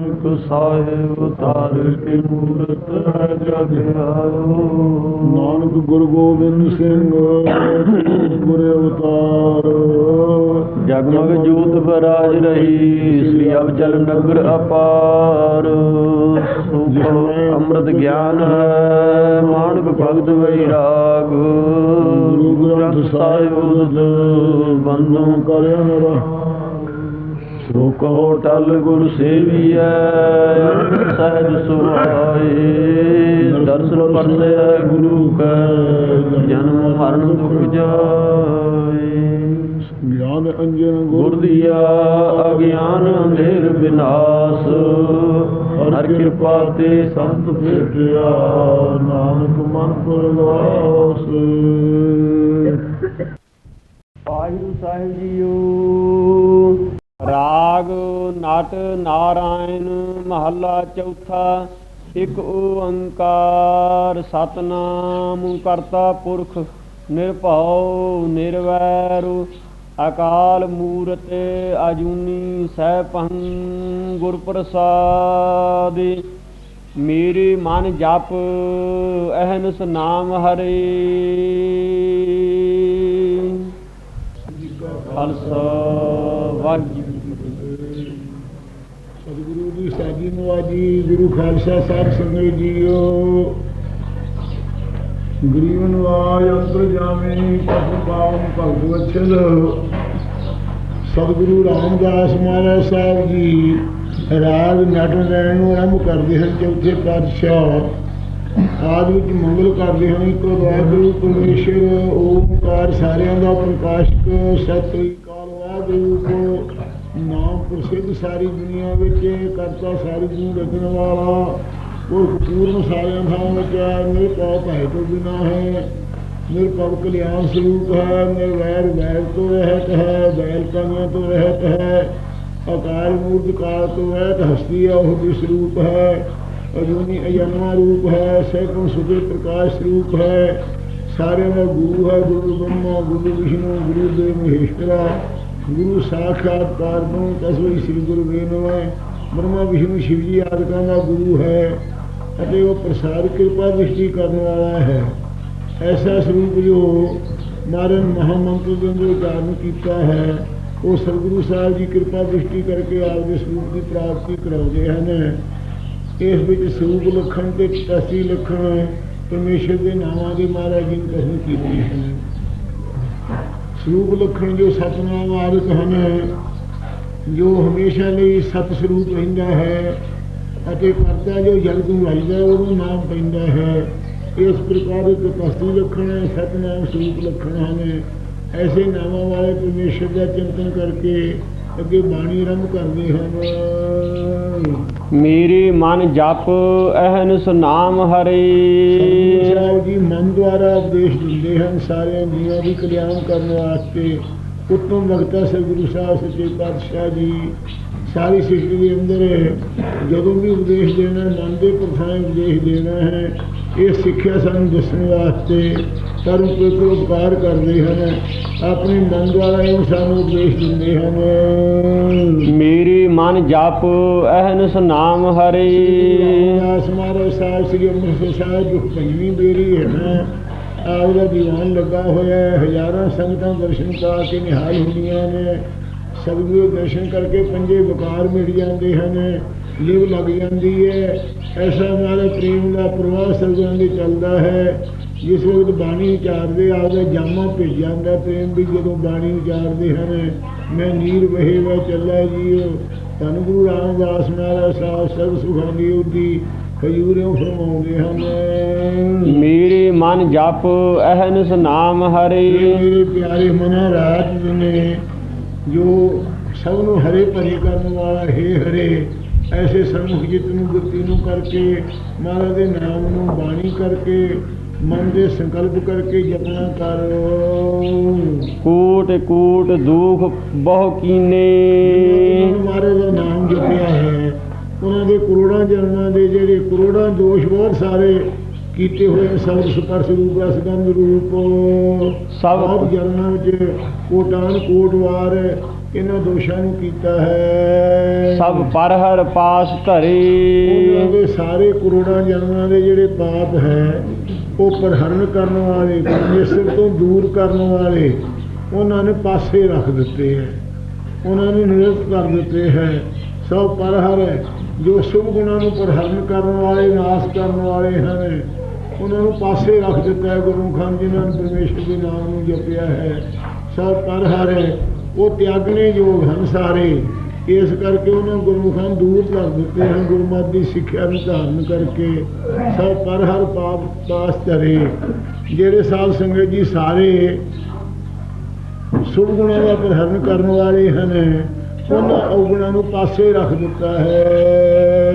ਨਾਨਕ ਸਾਹਿਬ ਤਾਰ ਕੇ ਮੂਰਤ ਹੈ ਜਗ ਆਇਓ ਨਾਨਕ ਗੁਰੂ ਗੋਬਿੰਦ ਸਿੰਘ ਗੁਰ ਅਵਤਾਰ। ਜਗਮਗ ਜੋਤ ਬਰਾਜ ਰਹੀ ਸ੍ਰੀ ਅਬਚਲ ਨਗਰ ਅਪਾਰ। ਸੁਖ ਅੰਮ੍ਰਿਤ ਗਿਆਨ ਹੈ ਮਾਨਕ ਭਗਤ ਵੈਰਾਗ। ਗੁਰੂ ਗ੍ਰੰਥ ਸਾਹਿਬ ਬੰਦੋਂ ਕਰਿਆ ਮੇਰਾ ਸੋ ਕਹੋ ਟਲ ਗੁਰ ਸੇਵੀਐ ਸਹਿਜ ਸੁਭਾਏ ਦਰਸ਼ਨ ਪਰਸੈ ਗੁਰੂ ਕੈ ਜਨਮ ਮਰਨ ਦੁਖ ਜਾਏ। ਗਿਆਨ ਅੰਜਨ ਗੁਰ ਦੀਆ ਅਗਿਆਨ ਅੰਧੇਰ ਬਿਨਾਸ਼ ਹਰ ਕਿਰਪਾ ਤੇ ਸੰਤ ਭੇਟਿਆ ਨਾਨਕ ਮਨ ਪਰਵਾਸ ਵਾਹਿਗੁਰੂ ਸਾਹਿਬ ਜੀਓ। ਰਾਗ ਨਟ ਨਾਰਾਇਣ ਮਹੱਲਾ ਚੌਥਾ, ਇੱਕ ਓੰਕਾਰ ਸਤਨਾਮ ਕਰਤਾ ਪੁਰਖ, ਨਿਰਭਉ ਨਿਰਵੈਰ, ਅਕਾਲ ਮੂਰਤ ਅਜੂਨੀ ਸੈਭੰ ਗੁਰ ਪ੍ਰਸਾਦਿ ਮੇਰੇ ਮਨ ਜਪ ਅਹਨਸ ਨਾਮ ਹਰੇ। ਖਾਲਸਾ ਵਾਹਿਗੁਰੂ ਜੀ ਕੀ ਫਤਿਹ। ਸਤਿਗੁਰੂ ਦੀ ਸਾਜੀ ਨਵਾਜੀ ਗੁਰੂ ਖਾਲਸਾ ਸਾਹਿਬ ਸੰਗਤ ਜੀਓ। ਗਰੀਬ ਨਵਾਜ ਅੰਤਰ ਜਾਮੇ ਪਤ ਪਾਵਨ ਭਗਤ ਵਛਲ ਸਤਿਗੁਰੂ ਰਾਮਦਾਸ ਮਹਾਰਾਜ ਸਾਹਿਬ ਜੀ, ਰਾਗ ਨਟ ਲੈਣ ਨੂੰ ਆਰੰਭ ਕਰਦੇ ਹਨ ਚੌਥੇ ਪਾਤਸ਼ਾਹ। ਆਦ ਵਿੱਚ ਮੰਗਲ ਕਰਦੇ ਹਨ, ਇੱਕ ਵਾਹਿਗੁਰੂ, ਪਰਮੇਸ਼ਰ ਓਮਕਾਰ ਸਾਰਿਆਂ ਦਾ ਪ੍ਰਕਾਸ਼ਕ, ਸਤਿ ਕਾਲ ਵਾਹਿਗੁਰੂ। ਨਾਮ ਪ੍ਰਸਿੱਧ ਸਾਰੀ ਦੁਨੀਆ ਵਿੱਚ, ਕਰਤਾ ਸਾਰੀ ਨੂੰ ਰਚਣ ਵਾਲਾ। ਉਹ ਪੂਰਨ ਸਾਰਿਆਂ ਥਾਂ ਵਿੱਚ ਹੈ, ਨਿਰਭਉ ਭੈ ਤੋਂ ਬਿਨਾ ਹੈ। ਨਿਰਭਉ ਕਲਿਆਣ ਸਰੂਪ ਹੈ, ਨਿਰਵੈਰ ਵੈਰ ਤੋਂ ਰਹਿਤ ਹੈ, ਵੈਰ ਕਾਂਗਿਆਂ ਤੋਂ ਰਹਿਤ ਹੈ। ਅਕਾਰ ਮੂਰਤ ਕਾਲ ਤੋਂ ਰਹਿਤ ਹਸਤੀ ਹੈ, ਉਹ ਵੀ ਸਰੂਪ ਹੈ। ਅਜੂਨੀ ਅਜਨਮਾ ਰੂਪ ਹੈ ਸੈਕੰ ਸੁਦੇ ਪ੍ਰਕਾਸ਼ ਸਰੂਪ ਹੈ। ਸਾਰਿਆਂ ਦਾ ਗੁਰੂ ਹੈ, ਗੁਰੂ ਬ੍ਰਹਮਾ, ਗੁਰੂ ਵਿਸ਼ਨੂੰ, ਗੁਰੂ ਦੇਵ ਮਹੇਸ਼ਵਰਾ। ਗੁਰੂ ਸਾਖਾਤ ਕਾਰਨੋਂ ਤਸਵੀ ਸ੍ਰੀ ਗੁਰੂ ਵੇਨਵੈ ਬ੍ਰਹਮਾ, ਵਿਸ਼ਨੂੰ ਸ਼ਿਵ ਜੀ ਆਦਿਕਾਂ ਦਾ ਗੁਰੂ ਹੈ ਅਤੇ ਉਹ ਪ੍ਰਸਾਦ ਕਿਰਪਾ ਦ੍ਰਿਸ਼ਟੀ ਕਰਨ ਵਾਲਾ ਹੈ। ਐਸਾ ਸਰੂਪ ਜੋ ਮਾਰਨ ਮਹਾਮੰਤਰ ਦੇ ਅੰਦਰ ਉਚਾਰਨ ਕੀਤਾ ਹੈ, ਉਹ ਸਤਿਗੁਰੂ ਸਾਹਿਬ ਜੀ ਕਿਰਪਾ ਦ੍ਰਿਸ਼ਟੀ ਕਰਕੇ ਆਪ ਦੇ ਸਰੂਪ ਦੀ ਪ੍ਰਾਪਤੀ ਕਰਾਉਂਦੇ ਹਨ। ਇਸ ਵਿੱਚ ਸਰੂਪ ਲਖਣ ਤੇ ਤਸੀ ਲਖਣ ਪਰਮੇਸ਼ਰ ਦੇ ਨਾਮਾਂ ਦੇ ਮਹਾਰਾਜ ਜੀ ਨੇ ਕਸਮ ਕੀਤੀ ਹੈ। ਸਰੂਪ ਲਖਣ ਜੋ ਸਤਨਾਮ ਆਦਿਕ ਹਨ, ਜੋ ਹਮੇਸ਼ਾ ਲਈ ਸਤ ਸਰੂਪ ਰਹਿੰਦਾ ਹੈ ਅਤੇ ਕਰਤਾ ਜੋ ਜਗਤ ਨੂੰ ਵਜਦਾ ਉਹਨੂੰ ਨਾਮ ਪੈਂਦਾ ਹੈ। ਇਸ ਪ੍ਰਕਾਰ ਦੇ ਤਸਤੀ ਲਖਣ ਹੈ ਸਤਨਾਮ ਸਰੂਪ ਲਖਣ ਹਨ। ਐਸੇ ਨਾਮਾਂ ਵਾਲੇ ਪਰਮੇਸ਼ਰ ਦਾ ਚਿੰਤਨ ਕਰਕੇ ਅੱਗੇ ਬਾਣੀ ਆਰੰਭ ਕਰਦੇ ਹਨ ਮੇਰੇ ਮਨ ਜਪ ਅਹਨਸ ਨਾਮ ਹਰੇ। ਆਪ ਜੀ ਮਨ ਦੁਆਰਾ ਉਪਦੇਸ਼ ਦਿੰਦੇ ਹਨ ਸਾਰਿਆਂ ਜੀਵਾਂ ਦੀ ਕਲਿਆਣ ਕਰਨ ਵਾਸਤੇ। ਉੱਤਮ ਵਕਤਾ ਸਤਿਗੁਰੂ ਸਾਹਿਬ ਸੱਚੇ ਪਾਤਸ਼ਾਹ ਜੀ, ਸਾਰੀ ਸ੍ਰਿਸ਼ਟੀ ਦੇ ਅੰਦਰ ਜਦੋਂ ਵੀ ਉਪਦੇਸ਼ ਦੇਣਾ ਮਨ ਦੇ ਪ੍ਰਥਾਏ ਉਪਦੇਸ਼ ਦੇਣਾ ਹੈ, ਇਹ ਸਿੱਖਿਆ ਸਾਨੂੰ ਦੱਸਣ ਵਾਸਤੇ ਪਰਮ ਪਿਤਰ ਉਪਕਾਰ ਕਰਦੇ ਹਨ ਆਪਣੇ ਮਨ ਦੁਆਰਾ ਇਹ ਸਾਨੂੰ ਉਪਦੇਸ਼ ਦਿੰਦੇ ਹਨ। ਮੇਰੇ ਮਨ ਜਪ ਅਹਨਸ ਨਾਮ ਹਰੇ। ਦਾਸ ਮਹਾਰਾਜ ਸਾਹਿਬ ਸ੍ਰੀ ਅੰਮ੍ਰਿਤਸਰ ਸਾਹਿਬ ਜੋ ਪੰਜਵੀਂ ਬੇਰੀ ਹੈ ਨਾ ਆਪ ਦਾ ਦੀਵਾਨ ਲੱਗਾ ਹੋਇਆ ਹੈ ਹਜ਼ਾਰਾਂ ਸੰਗਤਾਂ ਦਰਸ਼ਨ ਕਰਾ ਕੇ ਨਿਹਾਲ ਹੁੰਦੀਆਂ ਨੇ। ਸਤਿਗੁਰੂ ਦਰਸ਼ਨ ਕਰਕੇ ਪੰਜੇ ਵਿਕਾਰ ਮਿਟ ਜਾਂਦੇ ਹਨ ਲਿਵ ਲੱਗ ਜਾਂਦੀ ਹੈ। ਐਸਾ ਮਾਰੇ ਪ੍ਰੇਮ ਦਾ ਪ੍ਰਵਾਹ ਸਤਿਗੁਰਾਂ ਦੇ ਚੱਲਦਾ ਹੈ। ਜਿਸ ਵਕਤ ਬਾਣੀ ਉਚਾਰਦੇ ਆਪਦਾ ਜਾਮਾ ਭੇਜ ਜਾਂਦਾ ਪ੍ਰੇਮ ਵੀ। ਜਦੋਂ ਬਾਣੀ ਉਚਾਰਦੇ ਹਨ ਮੈਂ ਨੀਰ ਵਹੇ ਵਾ ਚੱਲਾ ਜੀਓ। ਧੰਨ ਗੁਰੂ ਰਾਮਦਾਸ ਮਹਾਰਾਜ ਸਾਹਿਬ ਸਭ ਸੁਖਾਂਦੀ ਉਦੀ ਖਜੂਰਿਓਂ ਫਰਮਾਉਂਦੇ ਹਨ। ਮੇਰੇ ਮਨ ਜਪ ਅਹਨਸ ਨਾਮ ਹਰੇ। ਮੇਰੇ ਪਿਆਰੇ ਮਨਾ ਰਾਜ ਨੇ ਜੋ ਸਭ ਨੂੰ ਹਰੇ ਭਰੇ ਕਰਨ ਵਾਲਾ ਹੈ ਹਰੇ ਐਸੇ ਸਰਮੁਖ ਜਿਤ ਨੂੰ ਗੁਰਤੀ ਨੂੰ ਕਰਕੇ ਮਹਾਰਾਜ ਦੇ ਨਾਮ ਨੂੰ ਬਾਣੀ ਕਰਕੇ ਮਨ ਦੇ ਸੰਕਲਪ ਕਰਕੇ ਜਪਨਾ ਕਰੋ। ਕੋਟ ਕੋਟ ਦੁਖ ਬਹੁ ਕੀਨੇ। ਮਹਾਰਾਜ ਦਾ ਨਾਮ ਜਪਿਆ ਹੈ। ਉਹਨਾਂ ਦੇ ਕਰੋੜਾਂ ਜਨਮਾਂ ਦੇ ਜਿਹੜੇ ਕਰੋੜਾਂ ਦੋਸ਼ ਬਹੁਤ ਸਾਰੇ ਕੀਤੇ ਹੋਏ ਸਭ ਸਪਰਸ਼ ਰੂਪ ਰਸਗੰਧ ਰੂਪ। ਸਭ- ਜਨਮਾਂ ਵਿੱਚ ਕੋਟਾਨ ਕੋਟ ਵਾਰ ਇਹਨਾਂ ਦੋਸ਼ਾਂ ਨੂੰ ਕੀਤਾ ਹੈ। ਸਭ ਪਰ ਹਰ ਪਾਸ ਉਹਨਾਂ ਧਰੇ ਦੇ ਸਾਰੇ ਕਰੋੜਾਂ ਜਨਮਾਂ ਦੇ ਜਿਹੜੇ ਪਾਪ ਹੈ ਉਹ ਪ੍ਰਹਰਨ ਕਰਨ ਵਾਲੇ, ਪਰਮੇਸ਼ਰ ਤੋਂ ਦੂਰ ਕਰਨ ਵਾਲੇ, ਉਹਨਾਂ ਨੇ ਪਾਸੇ ਰੱਖ ਦਿੱਤੇ ਹੈ। ਉਹਨਾਂ ਨੇ ਨਿਰਸਤ ਕਰ ਦਿੱਤੇ ਹੈ। ਸਭ ਪਰਹਰ ਹੈ। ਜੋ ਸ਼ੁਭ ਗੁਣਾਂ ਨੂੰ ਪ੍ਰਹਰਨ ਕਰਨ ਵਾਲੇ, ਨਾਸ਼ ਕਰਨ ਵਾਲੇ ਹਨ, ਉਹਨਾਂ ਨੂੰ ਪਾਸੇ ਰੱਖ ਦਿੱਤਾ ਹੈ। ਗੁਰੂ ਖਾਨ ਜੀ ਨੇ ਪਰਮੇਸ਼ਰ ਦੇ ਨਾਮ ਨੂੰ ਜਪਿਆ ਹੈ। ਸਭ ਪਰਹਰ ਹੈ। ਉਹ ਤਿਆਗਣੇ ਯੋਗ ਹਨ ਸਾਰੇ। ਇਸ ਕਰਕੇ ਉਹਨਾਂ ਗੁਰਮੁਖਾਂ ਦੂਰ ਕਰ ਦਿੱਤੇ ਹਨ ਗੁਰਮਤਿ ਦੀ ਸਿੱਖਿਆ ਨੂੰ ਧਾਰਨ ਕਰਕੇ। ਸਭ ਪਰ ਹਰ ਪਾਪ ਪਾਸ ਧਰੇ। ਜਿਹੜੇ ਸਾਧ ਸੰਗਤ ਜੀ ਸਾਰੇ ਸੁਭ ਗੁਣਾਂ ਦਾ ਪ੍ਰਹਰਨ ਕਰਨ ਵਾਲੇ ਹਨ ਉਹਨਾਂ ਔਗੁਣਾਂ ਨੂੰ ਪਾਸੇ ਰੱਖ ਦਿੱਤਾ ਹੈ।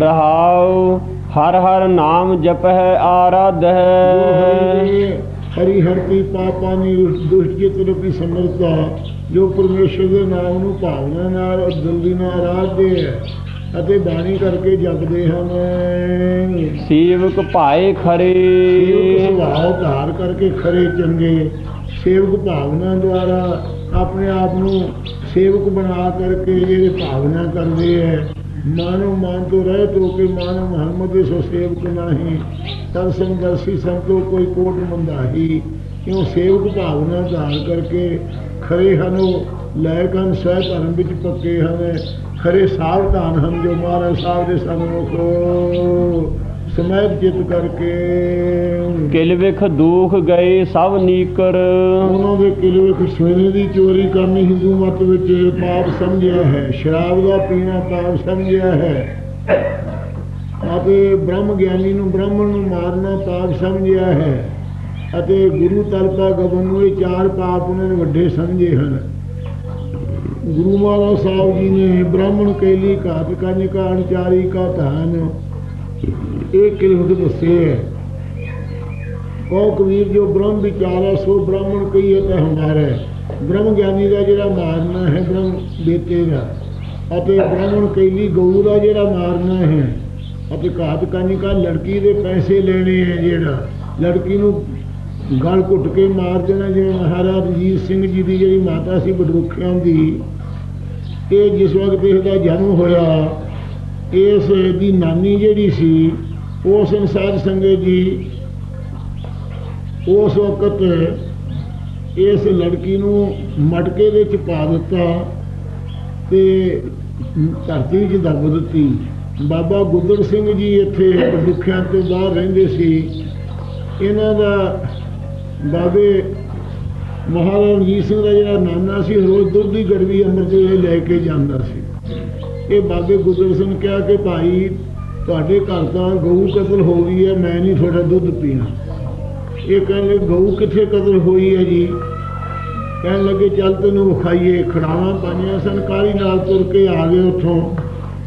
ਰਹਾਉ ਹਰ ਹਰ ਨਾਮ ਜਪ ਹੈ ਆਰਾਧ ਹੈ ਹਰੀ ਹਰਤੀ ਪਾਪਾਂ ਦੀ ਦੁਸ਼ਟ ਜਿਤ ਰੂਪੀ ਸਮਰਤਾ ਜੋ ਪਰਮੇਸ਼ਰ ਦੇ ਨਾਮ ਨੂੰ ਭਾਵਨਾ ਨਾਲ ਔਰ ਦਿਲ ਦੀ ਨਾਲ ਆਰਾਧਦੇ ਹੈ ਅਤੇ ਬਾਣੀ ਕਰਕੇ ਜਪਦੇ ਹਨ। ਸੇਵਕ ਭਾਏ ਸੇਵਕ ਖਰੇ ਸੁਭਾਅ ਧਾਰ ਕਰਕੇ ਖਰੇ ਚੰਗੇ। ਸੇਵਕ ਭਾਵਨਾ ਦੁਆਰਾ ਆਪਣੇ ਆਪ ਨੂੰ ਸੇਵਕ ਬਣਾ ਕਰਕੇ ਜਿਹੜੇ ਭਾਵਨਾ ਕਰਦੇ ਹੈ ਮਾਨੋ ਮਾਨ ਤੋਂ ਰਹਿਤ ਹੋ ਕੇ ਮਾਨੋ ਮੁਹੰਮਦ ਸੋ ਸੇਵਕ ਨਾਹੀ ਤਨ ਸੰਦਰਸੀ ਸੰਤੋ ਕੋਈ ਕੋਟ ਮੰਦਾਹੀ ਕਿਉਂ ਸੇਵਕ ਭਾਵਨਾ ਧਾਰ ਕਰਕੇ ਖਰੇ ਹਨ ਉਹ ਲਾਇਕ ਹਨ ਸਹਿ ਧਰਮ ਵਿੱਚ ਪੱਕੇ ਹਨ ਖਰੇ ਸਾਵਧਾਨ ਹਨ ਜੋ ਮਹਾਰਾਜ ਸਾਹਿਬ ਦੇ ਸਨਮੁਖ ਸਮੈਤ ਜਿਤ ਕਰਕੇ। ਕਿਲ ਵਿਖ ਦੁਖ ਗਏ ਸਭ ਨੀਕਰ। ਉਹਨਾਂ ਦੇ ਕਿਲੇ ਵਿੱਚ ਸੋਨੇ ਦੀ ਚੋਰੀ ਕਰਨੀ ਹਿੰਦੂ ਮਤ ਵਿੱਚ ਪਾਪ ਸਮਝਿਆ ਹੈ ਸ਼ਰਾਬ ਦਾ ਪੀਣਾ ਪਾਪ ਸਮਝਿਆ ਹੈ। ਅਤੇ ਬ੍ਰਹਮ ਗਿਆਨੀ ਨੂੰ ਬ੍ਰਾਹਮਣ ਨੂੰ ਮਾਰਨਾ ਪਾਪ ਸਮਝਿਆ ਹੈ। ਅਤੇ ਗੁਰੂ ਤਲਪਾ ਗਵਨ ਨੂੰ ਇਹ ਚਾਰ ਪਾਪ ਉਹਨਾਂ ਨੇ ਵੱਡੇ ਸਮਝੇ ਹਨ। ਗੁਰੂ ਮਹਾਰਾਜ ਸਾਹਿਬ ਜੀ ਨੇ ਬ੍ਰਾਹਮਣ ਕੇਲੀ, ਘਾਤ ਕੰਨ ਕਾ ਅਣਚਾਰੀ ਕਾ ਧਾਨ ਇਹ ਕਿਲਵਕ ਦੱਸੇ ਹੈ? ਕਹੋ ਕਬੀਰ, ਜੋ ਬ੍ਰਹਮ ਵਿਚਾਰਾ ਸੋ ਬ੍ਰਾਹਮਣ ਕਹੀਏ ਤਾਂ ਹਮਾਰਾ ਹੈ। ਬ੍ਰਹਮ ਗਿਆਨੀ ਦਾ ਜਿਹੜਾ ਮਾਰਨਾ ਹੈ, ਬ੍ਰਹਮ ਬੇਤੇ ਦਾ। ਅਤੇ ਬ੍ਰਾਹਮਣ ਕੈਲੀ ਗਊ ਦਾ ਜਿਹੜਾ ਮਾਰਨਾ ਹੈ, ਅਤੇ ਘਾਤ ਕਾਨਿਕਾ ਲੜਕੀ ਦੇ ਪੈਸੇ ਲੈਣੇ ਹੈ ਜਿਹੜਾ। ਲੜਕੀ ਨੂੰ ਗਲ ਘੁੱਟ ਕੇ ਮਾਰ ਦੇਣਾ, ਜਿਵੇਂ ਮਹਾਰਾਜ ਰਣਜੀਤ ਸਿੰਘ ਜੀ ਦੀ ਜਿਹੜੀ ਮਾਤਾ ਸੀ ਬਡਰੁੱਖਿਆਂ ਦੀ, ਇਹ ਜਿਸ ਵਕਤ ਇਹਦਾ ਜਨਮ ਹੋਇਆ, ਇਸ ਦੀ ਨਾਨੀ ਜਿਹੜੀ ਸੀ, ਉਹ ਸੰਸਾਰ ਸੰਗਤ ਜੀ, ਉਸ ਵਕਤ ਇਸ ਲੜਕੀ ਨੂੰ ਮਟਕੇ ਵਿੱਚ ਪਾ ਦਿੱਤਾ ਤੇ ਧਰਤੀ ਵਿੱਚ ਦੱਬ ਦਿੱਤੀ। ਬਾਬਾ ਗੁੱਦਰ ਸਿੰਘ ਜੀ ਇੱਥੇ ਦੁੱਖਿਆਂ ਤੋਂ ਬਾਹਰ ਰਹਿੰਦੇ ਸੀ। ਇਹਨਾਂ ਦਾ ਬਾਬੇ ਮਹਾਰਾਜ ਰਣਜੀਤ ਸਿੰਘ ਦਾ ਜਿਹੜਾ ਨਾਨਾ ਸੀ ਰੋਜ਼ ਦੁੱਧ ਦੀ ਗੜਵੀ ਅੰਮ੍ਰਿਤ ਵੇਲੇ ਲੈ ਕੇ ਜਾਂਦਾ ਸੀ। ਇਹ ਬਾਬੇ ਗੁੱਦਰ ਸਿੰਘ ਕਿਹਾ ਕਿ ਭਾਈ, ਤੁਹਾਡੇ ਘਰ ਤਾਂ ਗਊ ਕਤਲ ਹੋ ਗਈ ਹੈ, ਮੈਂ ਨਹੀਂ ਤੁਹਾਡਾ ਦੁੱਧ ਪੀਣਾ। ਇਹ ਕਹਿਣ ਲੱਗੇ ਗਊ ਕਿੱਥੇ ਕਤਲ ਹੋਈ ਹੈ ਜੀ? ਕਹਿਣ ਲੱਗੇ, ਚੱਲ ਤੈਨੂੰ ਵਿਖਾਈਏ ਖੜਾਵਾਂ ਪਾਈਆਂ ਸਨ ਕਾਲੀ ਨਾਲ ਤੁਰ ਕੇ ਆ ਗਏ ਉੱਥੋਂ।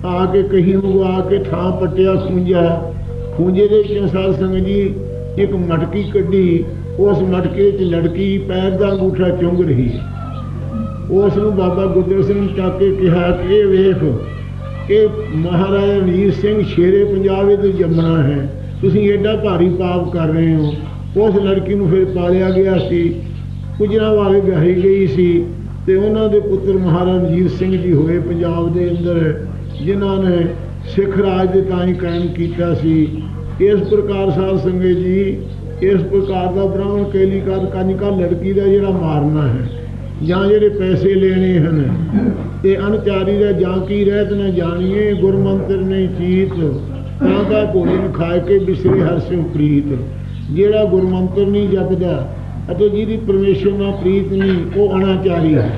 ਆ ਕੇ ਕਹੀ ਨੂੰ ਆ ਕੇ ਥਾਂ ਪੱਟਿਆ ਖੂੰਜਾ। ਖੂੰਜੇ ਦੇ ਵਿੱਚ ਸਾਧ ਜੀ, ਇੱਕ ਮਟਕੀ ਕੱਢੀ। ਉਸ ਮਟਕੇ 'ਚ ਲੜਕੀ ਪੈਰ ਦਾ ਅੰਗੂਠਾ ਚੁੰਗ ਰਹੀ ਹੈ। ਉਸ ਨੂੰ ਬਾਬਾ ਗੁਰਦੇਵ ਸਿੰਘ ਚੱਕ ਕੇ ਕਿਹਾ ਕਿ ਇਹ ਵੇਖ ਇਹ ਮਹਾਰਾਜਾ ਰਣਜੀਤ ਸਿੰਘ ਸ਼ੇਰੇ ਪੰਜਾਬ ਵਿੱਚ ਜੰਮਣਾ ਹੈ। ਤੁਸੀਂ ਐਡਾ ਭਾਰੀ ਪਾਪ ਕਰ ਰਹੇ ਹੋ। ਉਸ ਲੜਕੀ ਨੂੰ ਫਿਰ ਪਾਲਿਆ ਗਿਆ ਸੀ। ਕੁਜਰਾ ਵਾਲੇ ਵਿਆਹੀ ਗਈ ਸੀ ਤੇ ਉਹਨਾਂ ਦੇ ਪੁੱਤਰ ਮਹਾਰਾਜਾ ਰਣਜੀਤ ਸਿੰਘ ਜੀ ਹੋਏ ਪੰਜਾਬ ਦੇ ਅੰਦਰ, ਜਿਨ੍ਹਾਂ ਨੇ ਸਿੱਖ ਰਾਜ ਦੇ ਤਾਂ ਹੀ ਕਾਇਮ ਕੀਤਾ ਸੀ। ਇਸ ਪ੍ਰਕਾਰ ਸਾਧ ਸੰਗਤ ਜੀ ਇਸ ਪ੍ਰਕਾਰ ਦਾ ਬ੍ਰਾਹਮਣ ਕੇਲੀਕਾਰ ਕਾਨਿਕਾ ਲੜਕੀ ਦਾ ਜਿਹੜਾ ਮਾਰਨਾ ਹੈ, ਜਾਂ ਜਿਹੜੇ ਪੈਸੇ ਲੈਣੇ ਹਨ, ਤੇ ਅਨਚਾਰੀ ਦਾ ਜਾਂ ਕੀ ਰਹਿਤ ਨਾ ਜਾਣੀਏ, ਗੁਰਮੰਤਰ ਨੇ ਚੀਤ, ਤਾਂ ਦਾ ਭੋਜਨ ਖਾ ਕੇ ਬਿਸਰੇ ਹਰ ਸਿਉ ਪ੍ਰੀਤ। ਜਿਹੜਾ ਗੁਰਮੰਤਰ ਨਹੀਂ ਜਪਦਾ ਅਤੇ ਜਿਹਦੀ ਪਰਮੇਸ਼ਰ ਨਾਲ ਪ੍ਰੀਤ ਨਹੀਂ, ਉਹ ਅਨਾਚਾਰੀ ਹੈ।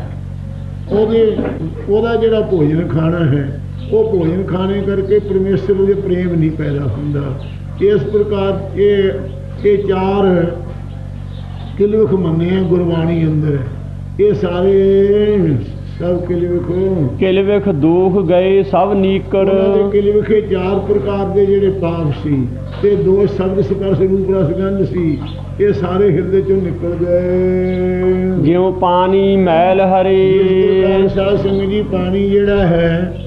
ਉਹਦੇ, ਉਹਦਾ ਜਿਹੜਾ ਭੋਜਨ ਖਾਣਾ ਹੈ, ਉਹ ਭੋਜਨ ਖਾਣੇ ਕਰਕੇ ਪਰਮੇਸ਼ਰ ਦੇ ਪ੍ਰੇਮ ਨਹੀਂ ਪੈਦਾ ਹੁੰਦਾ। ਇਸ ਪ੍ਰਕਾਰ ਇਹ ਇਹ ਚਾਰ ਕਿਲਵਖ ਮੰਨੇ ਆ ਗੁਰਬਾਣੀ ਅੰਦਰ। ਇਹ ਸਾਰੇ ਸਭ ਕਿਲਵਖ। ਕਿਲ ਵਿਖ ਦੁਖ ਗਏ ਸਭ ਦੇ ਕਿਲਵਖੇ ਚਾਰ ਪ੍ਰਕਾਰ ਦੇ ਜਿਹੜੇ ਪਾਪ ਸੀ ਤੇ ਦੋ ਸ਼ਬਦ ਸਪਰਸ਼ ਰੂਪ ਰਸ ਗੰਧ ਸੀ ਇਹ ਸਾਰੇ ਹਿਰਦੇ ਚੋਂ ਨਿਕਲ ਗਏ। ਜਿਉ ਪਾਣੀ ਮੈਲ ਹਰੇ। ਸਾਧ ਸੰਗਤ ਜੀ ਪਾਣੀ ਜਿਹੜਾ ਹੈ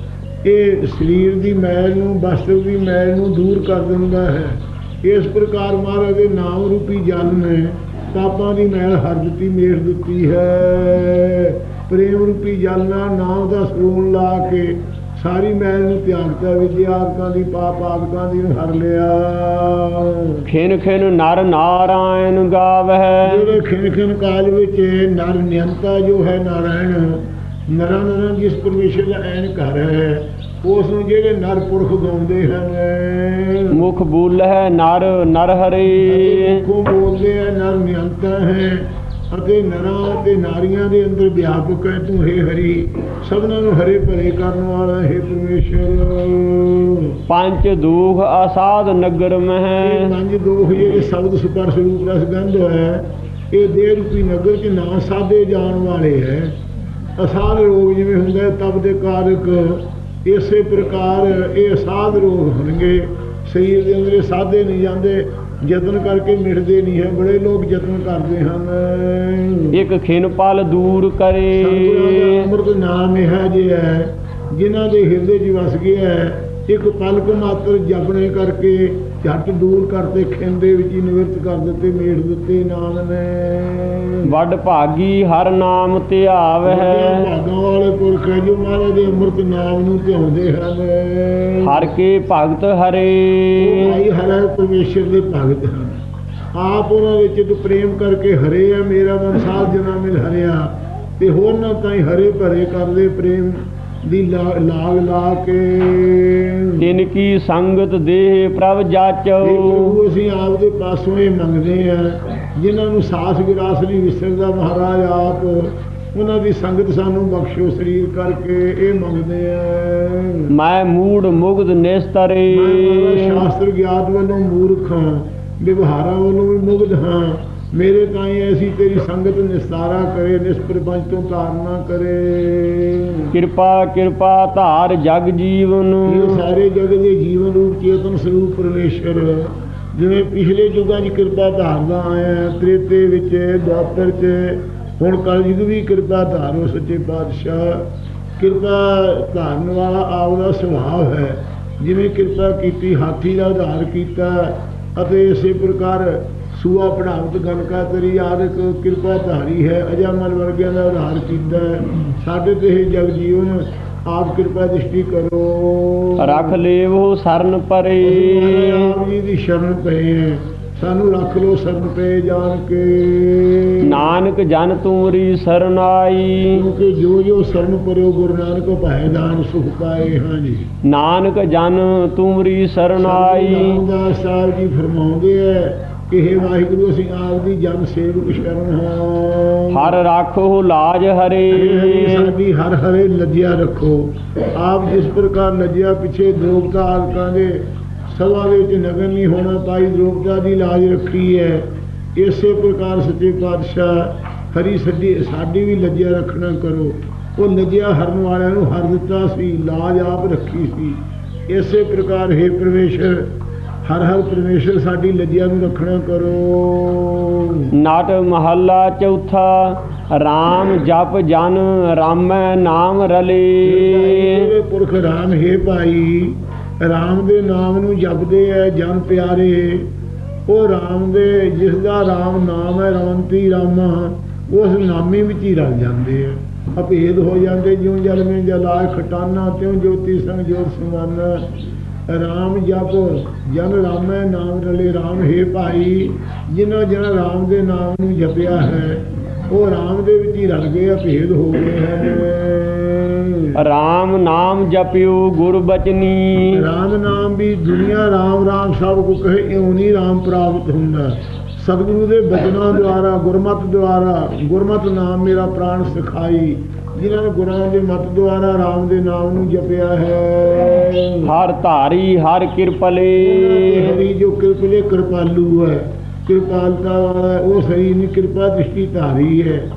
ਇਹ ਸਰੀਰ ਦੀ ਮੈਲ ਨੂੰ ਵਸਤਰ ਦੀ ਮੈਲ ਨੂੰ ਦੂਰ ਕਰ ਦਿੰਦਾ ਹੈ। ਇਸ ਪ੍ਰਕਾਰ ਮਹਾਰਾਜ ਦੇ ਨਾਮ ਰੂਪੀ ਜਲ ਨੇ ਪਾਪਾਂ ਦੀ ਮੈਲ ਹਰ ਦਿੱਤੀ ਮੇੜ ਦਿੱਤੀ ਹੈ। ਪ੍ਰੇਮ ਰੂਪੀ ਜਲ ਨਾਲ ਨਾਮ ਦਾ ਸਰੂਣ ਲਾ ਕੇ ਸਾਰੀ ਮੈਲ ਨੂੰ ਤਿਆਗਤਾ ਵਿਦਿਆਰਕਾਂ ਦੀ ਪਾਪ ਆਦਿਕਾਂ ਦੀ ਹਰ ਲਿਆ। ਖਿਨ ਖਿਨ ਨਰ ਨਾਰਾਇਣ ਗਾਵਹਿ। ਜਿਹੜੇ ਖਿਨ ਖਿਨ ਕਾਲ ਵਿੱਚ ਨਰ ਨਿਯੰਤਾ ਜੋ ਹੈ ਨਾਰਾਇਣ ਨਰਾਂ ਨਰਾਂ ਜਿਸ ਪਰਮੇਸ਼ਰ ਦਾ ਐਨ ਘਰ ਹੈ। ਉਸ ਨੂੰ ਜਿਹੜੇ ਨਰ ਪੁਰਖ ਗਾਉਂਦੇ ਹਨ ਮੁਖ ਬੂਲਹਿ ਨਰ ਨਰ ਹਰੇ। ਕੋ ਬੋਲਦੇ ਆ ਨਰ ਨਿਯੰਤਾ ਹੈ ਅਤੇ ਨਰਾਂ ਤੇ ਨਾਰੀਆਂ ਦੇ ਅੰਦਰ ਵਿਆਪਕ ਹੈ ਤੂੰ ਹੈ ਹਰੀ ਸਭਨਾਂ ਨੂੰ ਹਰੇ ਭਰੇ ਕਰਨ ਵਾਲਾ ਹੈ ਪਰਮੇਸ਼ਰ। ਪੰਚ ਦੂਖ ਅਸਾਧ ਨਗਰ ਮਹਿ। ਪੰਜ ਦੋਖ ਜਿਹੜੇ ਸ਼ਬਦ ਸੁਪਰ ਸਰੂਪ ਰਸ ਗੰਧ ਹੈ ਇਹ ਦੇਹ ਰੂਪੀ ਨਗਰ ਚ ਨਾ ਸਾਦੇ ਜਾਣ ਵਾਲੇ ਹੈ। ਅਸਾਧ ਰੋਗ ਜਿਵੇਂ ਹੁੰਦਾ ਹੈ ਤਪ ਦੇ ਕਾਰਕ ਇਸੇ ਪ੍ਰਕਾਰ ਇਹ ਅਸਾਧ ਰੋਗ ਹੋਣਗੇ। ਸਰੀਰ ਦੇ ਅੰਦਰ ਸਾਦੇ ਨਹੀਂ ਜਾਂਦੇ ਯਤਨ ਕਰਕੇ ਮਿਟਦੇ ਨਹੀਂ ਹੈ ਬੜੇ ਲੋਕ ਯਤਨ ਕਰਦੇ ਹਨ। ਇਕ ਖਿਨ ਪਲ ਦੂਰ ਕਰੇ। ਅੰਮ੍ਰਿਤ ਨਾਮ ਇਹ ਹੈ ਜੇ ਹੈ ਜਿਨ੍ਹਾਂ ਦੇ ਹਿਰਦੇ 'ਚ ਵਸ ਗਿਆ ਹੈ ਇੱਕ ਪਲਕ ਮਾਤਰ ਜਪਣੇ ਕਰਕੇ ਝੱਟ ਦੂਰ ਕਰਤੇ ਖਿੰਦੇ ਵਿੱਚ ਹੀ ਨਿਵਰਤ ਕਰ ਦਿੱਤੇ ਮੇੜ ਦਿੱਤੇ ਨਾਮ ਨੇ। ਵੱਡ ਭਾਗੀ ਹਰ ਨਾਮ ਵੱਡੇ ਧਿਆਵਹਿ ਭਾਗਾਂ ਵਾਲੇ ਪੁਰਖ ਹੈ ਜੋ ਮਹਾਰਾਜ ਦੇ ਅੰਮ੍ਰਿਤ ਨਾਮ ਨੂੰ ਧਿਆਉਂਦੇ ਹਨ। ਹਰ ਕੇ ਭਗਤ ਹਰੇ। ਭਾਈ ਹਰਾ ਪਰਮੇਸ਼ਰ ਦੇ ਭਗਤ ਹਨ। ਆਪ ਉਹਨਾਂ ਵਿੱਚ ਤੂੰ ਪ੍ਰੇਮ ਕਰਕੇ ਹਰੇ ਆ ਮੇਰਾ ਮਨ ਸਾਧ ਜਨਾ ਮਿਲ ਹਰਿਆ। ਤੇ ਹੋਰ ਨਾ ਤਾਈ ਹਰੇ ਭਰੇ ਕਰਦੇ ਪ੍ਰੇਮ ਦੀ ਲਾਗ ਲਾ ਕੇ। ਤਿਨ ਕੀ ਸੰਗਤ ਦੇਹ ਪ੍ਰਭ ਜਾਚੋ। ਪ੍ਰਭੂ ਅਸੀਂ ਆਪ ਦੇ ਪਾਸੋਂ ਇਹ ਮੰਗਦੇ ਆ ਜਿਨ੍ਹਾਂ ਨੂੰ ਸਾਸ ਵਿਰਾਸ ਨਹੀਂ ਵਿਸਰਦਾ ਮਹਾਰਾਜ ਆਪ ਉਹਨਾਂ ਦੀ ਸੰਗਤ ਸਾਨੂੰ ਬਖਸ਼ੋ ਸਰੀਰ ਕਰਕੇ ਇਹ ਮੰਗਦੇ ਆ। ਮੈਂ ਮੂੜ ਮੁਗਧ ਨਿਸਤਰੇ। ਮੈਂ ਸ਼ਾਸਤਰ ਗਿਆਤ ਵੱਲੋਂ ਮੂਰਖ ਹਾਂ ਵਿਵਹਾਰਾਂ ਵੱਲੋਂ ਵੀ ਮੁਗਧ ਹਾਂ ਮੇਰੇ ਤਾਈਂ ਐਸੀ ਤੇਰੀ ਸੰਗਤ ਨਿਸਤਾਰਾ ਕਰੇ ਨਿਸਪ੍ਰਪੰਚ ਤੋਂ ਤਾਰਨਾ ਕਰੇ। ਕਿਰਪਾ ਕਿਰਪਾ ਧਾਰ ਜਗ ਜੀਵਨ। ਇਹ ਸਾਰੇ ਜਗਤ ਦੇ ਜੀਵਨ ਰੂਪ ਚੇਤਨ ਸਰੂਪ ਪਰਮੇਸ਼ਰ ਜਿਵੇਂ ਪਿਛਲੇ ਯੁੱਗਾਂ 'ਚ ਕਿਰਪਾ ਧਾਰਦਾ ਆਇਆ ਤ੍ਰੇਤੇ ਵਿੱਚ ਦੁਆਪਰ 'ਚ ਹੁਣ ਕਲਯੁਗ ਵੀ ਕਿਰਪਾ ਧਾਰੋ ਸੱਚੇ ਪਾਤਸ਼ਾਹ। ਕਿਰਪਾ ਧਾਰਨ ਵਾਲਾ ਆਪ ਦਾ ਸੁਭਾਅ ਹੈ ਜਿਵੇਂ ਕਿਰਪਾ ਕੀਤੀ ਹਾਥੀ ਦਾ ਉਧਾਰ ਕੀਤਾ ਅਤੇ ਇਸੇ ਪ੍ਰਕਾਰ ਸੂਆ ਪੜਾਵਤ ਗਨਕਾ ਤੇਰੀ ਆਦਿਕ ਕਿਰਪਾ ਧਾਰੀ ਹੈ ਅਜਾਮਲ ਵਰਗਿਆਂ ਦਾ ਉਧਾਰ ਕੀਤਾ ਹੈ। ਸਾਡੇ ਤੇ ਇਹ ਜਗ ਜੀਵਨ ਆਪ ਕਿਰਪਾ ਦ੍ਰਿਸ਼ਟੀ ਕਰੋ। ਰਖ ਲੇਵੋ ਸਰਨ ਪਰੇ। ਆਪ ਜੀ ਦੀ ਸ਼ਰਨ ਪਏ ਹੈ। ਸਾਨੂੰ ਰੱਖ ਲੋ ਸ਼ਰਨ ਪਏ ਜਾਣ ਕੇ। ਨਾਨਕ ਜਨ ਤੂਰੀ ਸਰਨਾਈ ਕਿਉਂਕਿ ਜੋ ਜੋ ਸ਼ਰਨ ਪਰਿਓ ਗੁਰੂ ਨਾਨਕ ਭਾਇ ਦਾਨ ਸੁਖ ਪਾਏ ਹਾਂ ਜੀ। ਨਾਨਕ ਜਨ ਤੂਰੀ ਸਰਨਾਈ ਰਾਮਦਾਸ ਸਾਹਿਬ ਜੀ ਫਰਮਾਉਂਦੇ ਹੈ। हे ਵਾਹਿਗੁਰੂ ਅਸੀਂ ਆਪ ਦੀ ਜਨ ਸੇਵਕ ਸ਼ਰਨ ਹਾਂ ਹਰ ਰਾਖੋ ਲਾਜ ਹਰੇ। ਸਾਡੀ ਹਰ ਹਰੇ ਲੱਜਿਆ ਰੱਖੋ। ਆਪ ਜਿਸ ਪ੍ਰਕਾਰ ਲੱਜਿਆ ਪਿਛੇ ਦ੍ਰੋਪਤਾ ਆਦਿਕਾਂ ਦੇ ਸਭਾ ਵਿੱਚ ਨਗਰ ਨਹੀਂ ਹੋਣਾ ਪਾਈ ਦ੍ਰੋਪਤਾ ਦੀ ਲਾਜ ਰੱਖੀ ਹੈ। ਇਸੇ ਪ੍ਰਕਾਰ ਸੱਚੇ ਪਾਤਸ਼ਾਹ ਹਰੀ ਸੱਡੀ ਸਾਡੀ ਵੀ ਲੱਜਿਆ ਰੱਖਣਾ ਕਰੋ। ਉਹ ਲੱਜਿਆ ਹਰਨ ਵਾਲਿਆਂ ਨੂੰ ਹਰ ਦਿੱਤਾ ਸੀ ਲਾਜ ਆਪ ਰੱਖੀ ਸੀ। ਇਸੇ ਪ੍ਰਕਾਰ ਹੈ ਪਰਮੇਸ਼ਰ ਹਰ ਹਰ ਪਰਮੇਸ਼ਰ ਸਾਡੀ ਲੱਜਿਆ ਨੂੰ ਰੱਖਣਾ ਕਰੋ। ਨਾਟ ਮਹੱਲਾ ਚੌਥਾ RAM ਜਪ ਜਨ ਰਾਮੈ ਨਾਮ ਰਲੇ। ਪੁਰਖ ਰਾਮ ਹੈ ਭਾਈ ਰਾਮ ਦੇ ਨਾਮ ਨੂੰ ਜਪਦੇ ਐ ਜਨ ਪਿਆਰੇ। ਉਹ ਰਾਮ ਦੇ ਜਿਸ ਦਾ ਰਾਮ ਨਾਮ ਹੈ ਰਵੰਤੀ ਰਾਮਾ ਉਸ ਨਾਮੇ ਵਿੱਚ ਹੀ ਰਲ ਜਾਂਦੇ ਆ ਅਭੇਦ ਹੋ ਜਾਂਦੇ ਜਿਉਂ ਜਲ ਮੇ ਜਲਾਇ ਖਟਾਨਾ ਤਿਉ ਜੋਤੀ ਸੰਗ ਜੋਤ ਸਮਾਨਾ ਰਾਮ ਜਪ ਜਨ ਰਾਮੈ ਨਾਮ ਰਲੇ ਰਾਮ ਹੈ ਭਾਈ ਜਿਨ੍ਹਾਂ ਜਿਨ੍ਹਾਂ ਰਾਮ ਦੇ ਨਾਮ ਨੂੰ ਜਪਿਆ ਹੈ ਉਹ ਰਾਮ ਦੇ ਵਿੱਚ ਹੀ ਰਲ ਗਏ ਅਭੇਦ ਹੋ ਗਏ ਹਨ RAM ਨਾਮ ਜਪਿਓ ਗੁਰ ਬਚਨੀ। ਰਾਮ ਨਾਮ ਵੀ ਦੁਨੀਆ ਰਾਮ ਰਾਮ ਸਭ ਕੋ ਕਹੇ ਇਉਂ ਨਹੀਂ ਰਾਮ ਪ੍ਰਾਪਤ ਹੁੰਦਾ। ਸਤਿਗੁਰੂ ਦੇ ਬਚਨਾਂ ਦੁਆਰਾ ਗੁਰਮਤਿ ਦੁਆਰਾ ਗੁਰਮਤਿ ਨਾਮ ਮੇਰਾ ਪ੍ਰਾਣ ਸਿਖਾਈ। ਜਿਨ੍ਹਾਂ ਨੇ ਗੁਰਾਂ ਦੇ ਮਤ ਦੁਆਰਾ ਰਾਮ ਦੇ ਨਾਮ ਨੂੰ ਜਪਿਆ ਹੈ। ਹਰ ਧਾਰੀ ਹਰ ਕਿਰਪਲੇ। ਹਰੀ ਜੋ ਕਿਰਪਲੇ ਕਿਰਪਾਲੂ ਹੈ। ਕਿਰਪਾਲਤਾ ਵਾਲਾ ਉਹ ਸਹੀ ਨਹੀਂ ਕਿਰਪਾ ਦ੍ਰਿਸ਼ਟੀ ਧਾਰੀ ਹੈ।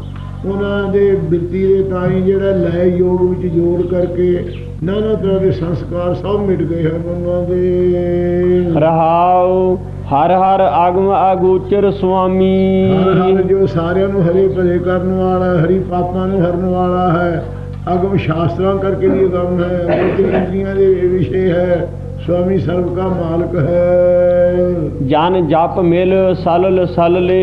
ਉਹਨਾਂ ਦੇ ਬਿਰਤੀ ਦੇ ਤਾਈ ਜਿਹੜਾ ਲੈ ਯੋਗ ਵਿੱਚ ਜੋੜ ਕਰਕੇ ਨਾਨਾ ਤਰ੍ਹਾਂ ਦੇ ਸੰਸਕਾਰ ਸਭ ਮਿਟ ਗਏ ਹਨ ਉਹਨਾਂ ਦੇ। ਰਹਾਉ ਹਰ ਹਰ ਆਗਮ ਅਗੋਚਰ ਸੁਆਮੀ। ਹਰ ਹਰ ਜੋ ਸਾਰਿਆਂ ਨੂੰ ਹਰੇ ਭਲੇ ਕਰਨ ਵਾਲਾ ਹਰੀ ਪਾਪਾਂ ਨੂੰ ਹਰਨ ਵਾਲਾ ਹੈ ਅਗਮ ਸ਼ਾਸਤਰਾਂ ਕਰਕੇ ਵੀ ਅਗਮ ਹੈ ਮੋਤੀ ਇੰਦਰੀਆਂ ਦੇ ਵਿਸ਼ੇ ਹੈ ਸਵਾਮੀ ਸਰਬ ਕਾ ਮਾਲਕ ਹੈ। ਜਨ ਜਪ ਮਿਲ ਸਲਲ ਸਲਲੇ।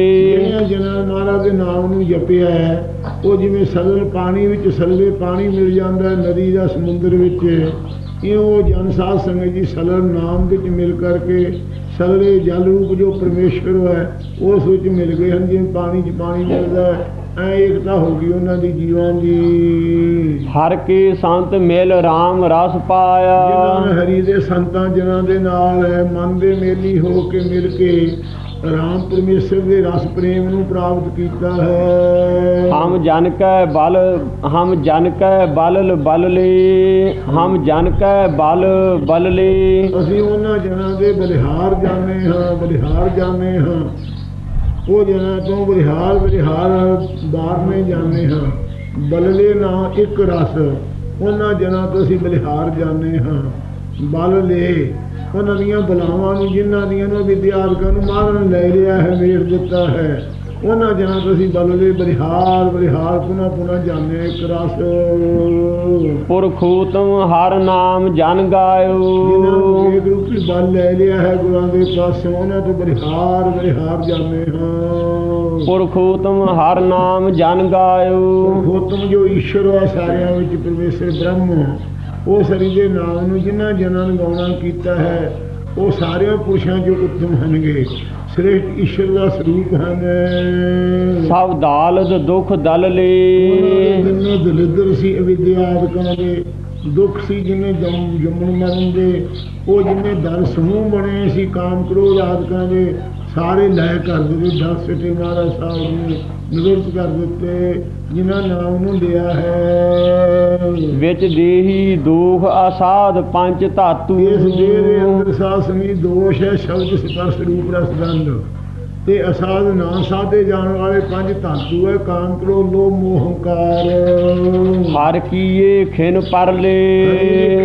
ਜਿਹਨਾਂ ਮਹਾਰਾਜ ਦੇ ਨਾਮ ਨੂੰ ਜਪਿਆ ਹੈ ਉਹ ਜਿਵੇਂ ਸਰਲ ਪਾਣੀ ਵਿੱਚ ਸਰਲੇ ਪਾਣੀ ਮਿਲ ਜਾਂਦਾ ਨਦੀ ਜਾਂ ਸਮੁੰਦਰ ਵਿੱਚ ਇਹ ਉਹ ਜਨ ਸਾਧ ਸੰਗਤ ਜੀ ਸਰਲ ਨਾਮ ਵਿੱਚ ਮਿਲ ਕਰਕੇ ਸਰਲੇ ਜਲ ਰੂਪ ਜੋ ਪਰਮੇਸ਼ਵਰ ਹੈ ਉਸ ਵਿੱਚ ਮਿਲ ਗਏ ਹਨ ਜਿਵੇਂ ਪਾਣੀ 'ਚ ਪਾਣੀ ਮਿਲਦਾ ਹੈ ਐ ਏਕਤਾ ਹੋ ਗਈ ਉਹਨਾਂ ਦੀ ਜੀਵਾਂ ਦੀ। ਹਰ ਕੀ ਸੰਤ ਮਿਲ RAM ਰਸ ਜਿਨ੍ਹਾਂ ਪਾਇਆ ਨੇ ਹਰੀ ਦੇ ਸੰਤਾਂ ਜਿਨ੍ਹਾਂ ਦੇ ਨਾਲ ਹੈ ਮਨ ਦੇ ਮੇਲੀ ਹੋ ਕੇ ਮਿਲ ਕੇ ਰਾਮ ਪਰਮੇਸ਼ਰ ਦੇ ਰਸ ਪ੍ਰੇਮ ਨੂੰ ਪ੍ਰਾਪਤ ਕੀਤਾ ਹੈ। ਹਮ ਜਨ ਕੈ ਬਲ, ਹਮ ਜਨ ਕੈ ਬਲ ਬਲ ਲੇ ਹਮ ਜਨ ਕੈ ਬਲ ਬਲ ਲੇ ਅਸੀਂ ਉਹਨਾਂ ਜਨਾਂ ਦੇ ਬਲਿਹਾਰ ਜਾਣੇ ਹਾਂ, ਬਲਿਹਾਰ ਜਾਣੇ ਹਾਂ। ਉਹ ਜਨਾਂ ਤੋਂ ਬਲਿਹਾਰ ਬਲਿਹਾਰ ਬਾਰ ਨੇ ਜਾਣੇ ਹਾਂ। ਬਲਲੇ ਨਾ ਇੱਕ ਰਸ, ਉਹਨਾਂ ਜਨਾਂ ਤੋਂ ਅਸੀਂ ਬਲਿਹਾਰ ਜਾਣੇ ਹਾਂ। ਬਲ ਲੇ ਉਹਨਾਂ ਦੀਆਂ ਬਲਾਵਾਂ ਨੂੰ, ਜਿਨ੍ਹਾਂ ਦੀਆਂ ਨੂੰ ਵਿਦਿਆਰਥੀਆਂ ਨੂੰ ਮਾਰਨ ਲੈ ਰਿਹਾ ਹੈ, ਮੇਰ ਦਿੱਤਾ ਹੈ। ਉਹਨਾਂ ਜਨਾਂ ਤੋਂ ਅਸੀਂ ਬਲਲੇ ਬਲਿਹਾਰ ਬਲਿਹਾਰ ਪੁਨਾ ਪੁਨਾ ਜਾਣੇ ਇੱਕ ਰਸ ਪੁਰਖੂਤਮ ਹਰ ਨਾਮ ਜਨ ਜਿਨ੍ਹਾਂ ਨੂੰ ਗਾਇਓ ਏਕ ਰੂਪੀ ਬਲ ਲੈ ਲਿਆ ਹੈ ਗੁਰਾਂ ਦੇ ਪਾਸੋਂ ਉਹਨਾਂ ਤੋਂ ਬਲਿਹਾਰ ਬਲਿਹਾਰ ਜਾਣੇ ਹਾਂ। ਪੁਰਖੂਤਮ ਹਰ ਨਾਮ ਜਨ ਗਾਇਓ। ਗੋਤਮ ਜੋ ਈਸ਼ਵਰ ਹੈ ਸਾਰਿਆਂ ਵਿੱਚ ਪਰਮੇਸ਼ਰ ਬ੍ਰਹਮ ਉਹ ਸਰੀ ਦੇ ਨਾਮ ਨੂੰ ਜਿਨ੍ਹਾਂ ਜਨਾਂ ਨੂੰ ਗਾਉਣਾ ਕੀਤਾ ਹੈ ਉਹ ਸਾਰਿਆਂ ਪੁਰਸ਼ਾਂ ਜੋ ਉੱਤਮ ਹਨਗੇ ਸ੍ਰੇਸ਼ਟ ਈਸ਼ਵਰ ਦਾ ਸਰੂਪ ਹਨ ਸਭ ਦਾਲਦ ਦੁਖ ਦਲ ਲੇ। ਜਿੰਨੇ ਦਲਿੱਦਰ ਸੀ ਅਵਿਦਿਆਦਿਕਾਂ ਦੇ ਦੁੱਖ ਸੀ ਜਿੰਨੇ ਜੰਮ ਜੰਮਣ ਮਰਨ ਦੇ ਉਹ ਜਿੰਨੇ ਦਲ ਸਮੂਹ ਬਣੇ ਸੀ ਕਾਮ ਕ੍ਰੋਧ ਆਦਿਕਾਂ ਦੇ ਸਾਰੇ ਲੈ ਕਰ ਦਿੱਤੇ ਦਸ ਸਿੱਟੇ ਮਹਾਰਾਜ ਸਾਹਿਬ ਨੇ ਨਿਵਰਤ ਕਰ ਦਿੱਤੇ ਜਿਨ੍ਹਾਂ ਨਾਮ ਨੂੰ ਲਿਆ ਹੈ। ਵਿੱਚ ਦੇਹੀ ਦੁਖ ਆਸਾਦ ਪੰਜ ਧਾਤੂ। ਇਸ ਦੇਹ ਦੇ ਅੰਦਰ ਸਾਧ ਸੰਗੀ ਦੋਸ਼ ਹੈ ਸ਼ਬਦ ਸਪਰਸ਼ ਰੂਪ ਰਸ ਗੰਧ ਤੇ ਅਸਾਧ ਨਾ ਸਾਧੇ ਜਾਣ ਵਾਲੇ ਪੰਜ ਧਾਤੂ ਹੈ ਕਾਮ ਕ੍ਰੋਧ ਲੋਭ ਮੋਹ ਹੰਕਾਰ ਹਰ ਕੀਏ ਖਿਨ ਪਰਲੇ।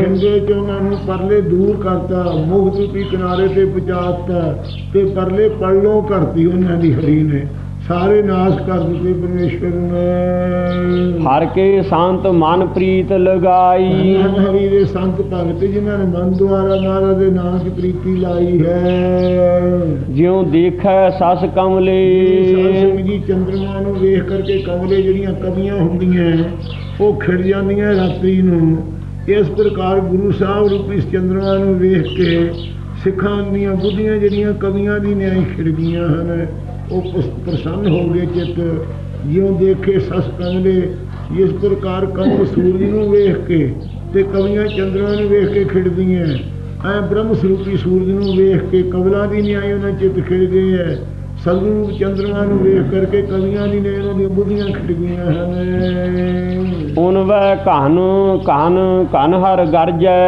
ਖੰਡੇ ਚ ਉਹਨਾਂ ਨੂੰ ਪਰਲੇ ਦੂਰ ਕਰਤਾ ਮੁਖ ਰੂਪੀ ਕਿਨਾਰੇ ਤੇ ਪਹੁੰਚਾਤਾ ਤੇ ਪਰਲੇ ਪੱਲੋਂ ਕਰਤੀ ਉਹਨਾਂ ਦੀ ਹਰੀ ਨੇ। ਸਾਰੇ ਨਾਸ਼ ਕਰ ਦਿੱਤੇ ਪਰਮੇਸ਼ਵਰ ਨੇ। ਹਰ ਕੇ ਸੰਤ ਮਨ ਪ੍ਰੀਤ ਲਗਾਈ। ਹਰਿ ਦੇ ਸੰਤ ਭਗਤ ਜਿਨ੍ਹਾਂ ਨੇ ਮਨ ਦੁਆਰਾ ਮਹਾਰਾਜ ਦੇ ਨਾਮ ਦੀ ਪ੍ਰੀਤੀ ਲਾਈ ਹੈ। ਜਿਉ ਦੇਖੈ ਸਸ ਕਮਲੇ। ਸਾਧ ਜੀ ਚੰਦਰਮਾ ਨੂੰ ਵੇਖ ਕਰਕੇ ਕਮਲੇ ਜਿਹੜੀਆਂ ਕਵੀਆਂ ਹੁੰਦੀਆਂ ਉਹ ਖਿੜ ਜਾਂਦੀਆਂ ਰਾਤਰੀ ਨੂੰ। ਇਸ ਪ੍ਰਕਾਰ ਗੁਰੂ ਸਾਹਿਬ ਰੂਪੀ ਇਸ ਚੰਦਰਮਾ ਨੂੰ ਵੇਖ ਕੇ ਸਿੱਖਾਂ ਦੀਆਂ ਬੁੱਧੀਆਂ ਜਿਹੜੀਆਂ ਕਵੀਆਂ ਦੀ ਨਿਆਈ ਖਿੜ ਗਈਆਂ ਹਨ। ਉਹ ਪ੍ਰਸ- ਪ੍ਰਸੰਨ ਹੋ ਗਏ ਚਿੱਤ ਜਿਉਂ ਦੇਖੇ ਸਸ ਕਮਲੇ ਇਸ ਪ੍ਰਕਾਰ ਕਮਲ ਸੂਰਜ ਨੂੰ ਵੇਖ ਕੇ ਤੇ ਕਵੀਆਂ ਚੰਦਰਮਾ ਨੂੰ ਵੇਖ ਕੇ ਖਿੜਦੀਆਂ। ਐ ਬ੍ਰਹਮ ਸਰੂਪੀ ਸੂਰਜ ਨੂੰ ਵੇਖ ਕੇ ਕਵਲਾਂ ਦੀ ਨਿਆਈ ਉਹਨਾਂ ਚਿੱਤ ਖਿੜ ਗਏ ਹੈ ਸਤਿਗੁਰੂ ਚੰਦਰਮਾ ਨੂੰ ਵੇਖ ਕਰਕੇ ਕਵੀਆਂ ਦੀ ਨੇ ਉਹਨਾਂ ਦੀਆਂ ਬੁੱਧੀਆਂ ਖਿੜ ਗਈਆਂ ਹਨ। ਉਨ ਵੈ ਘਨ ਘਨ ਘਨ ਹਰ ਗਰਜੈ।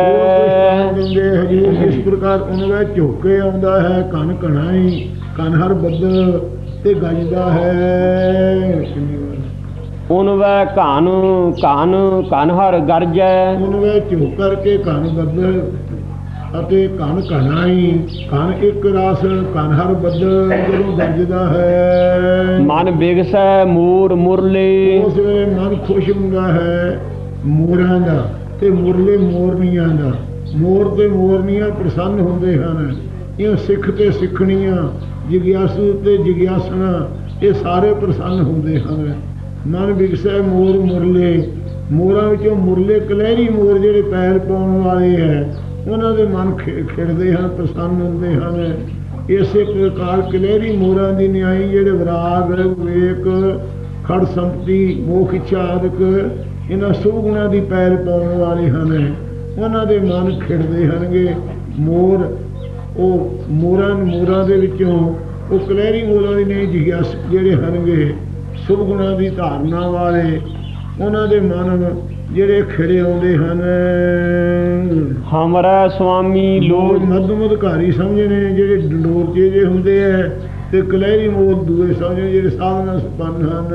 ਦਿੰਦੇ ਹਜੂਰ ਇਸ ਪ੍ਰਕਾਰ ਉਹਨਾਂ ਦਾ ਝੋਕੇ ਆਉਂਦਾ ਹੈ ਕਨ ਕਣਾਈ ਕਨ ਹਰ ਬੱਦਲ ਤੇ ਗੱਜਦਾ ਹੈ। ਉਨ ਵੈ ਘਨ ਘਨ ਘਨ ਹਰ ਗਰਜੈ। ਉਹਨਾਂ ਦਾ ਝੋਕ ਕਰਕੇ ਕਨ ਬੱਦਲ ਅਤੇ ਕਨ ਕਣਾਈ ਕਨ ਇੱਕ ਰਸ ਕਨ ਹਰ ਬੱਦਲ ਜਦੋਂ ਗੱਜਦਾ ਹੈ। ਮਨ ਬਿਗਸੈ ਮੂਰ ਮੁਰਲੇ। ਉਸ ਵੇਲੇ ਮਨ ਖੁਸ਼ ਹੁੰਦਾ ਹੈ ਮੋਰਾਂ ਦਾ ਤੇ ਮੁਰਲੇ ਮੋਰਨੀਆਂ ਦਾ। ਮੋਰ ਤੇ ਮੋਰਨੀਆਂ ਪ੍ਰਸੰਨ ਹੁੰਦੇ ਹਨ। ਇਹ ਸਿੱਖ ਤੇ ਸਿੱਖਣੀਆਂ ਜਿਗਿਆਸੂ ਤੇ ਜਿਗਿਆਸਣਾ, ਇਹ ਸਾਰੇ ਪ੍ਰਸੰਨ ਹੁੰਦੇ ਹਨ। ਮਨ ਵਿਗਸੈ ਮੋਰ ਮੁਰਲੇ। ਮੋਰਾਂ ਵਿੱਚੋਂ ਮੁਰਲੇ ਕਲਹਿਰੀ ਮੋਰ ਜਿਹੜੇ ਪੈਰ ਪਾਉਣ ਵਾਲੇ ਹੈ, ਉਹਨਾਂ ਦੇ ਮਨ ਖਿ- ਖਿੜਦੇ ਹਨ, ਪ੍ਰਸੰਨ ਹੁੰਦੇ ਹਨ। ਇਸੇ ਪ੍ਰਕਾਰ ਕਲਹਿਰੀ ਮੋਰਾਂ ਦੀ ਨਿਆਈ ਜਿਹੜੇ ਵਿਰਾਗ, ਵਿਵੇਕ, ਖੜ ਸੰਪਤੀ, ਮੋਖ ਇੱਛਾ ਆਦਿਕ ਇਹਨਾਂ ਸਭ ਗੁਣਾਂ ਦੀ ਪੈਰ ਪਾਉਣ ਵਾਲੇ ਹਨ। ਉਹਨਾਂ ਦੇ ਮਨ ਖਿੜਦੇ ਹਨਗੇ ਮੋਰ ਉਹ ਮੋਰਾਂ ਮੋਰਾਂ ਦੇ ਵਿੱਚੋਂ ਉਹ ਕਲਹਿਰੀ ਮੋਰਾਂ ਦੀ ਨਹੀਂ ਜਿਗਿਆਸ ਜਿਹੜੇ ਹਨਗੇ ਸੁਭ ਗੁਣਾਂ ਦੀ ਧਾਰਨਾ ਵਾਲੇ ਉਹਨਾਂ ਦੇ ਮਨ ਜਿਹੜੇ ਖਿੜੇ ਆਉਂਦੇ ਹਨ। ਹਮਰਾ ਸੁਆਮੀ ਲੋਕ ਮੱਧਮ ਅਧਿਕਾਰੀ ਸਮਝਣੇ ਜਿਹੜੇ ਡੰਡੋਰ ਜੇ ਹੁੰਦੇ ਐ ਤੇ ਕਲਹਿਰੀ ਮੋਦ ਦੂਏ ਸਮਝਣੇ ਜਿਹੜੇ ਸਾਧਨਾ ਸੰਪੰਨ ਹਨ।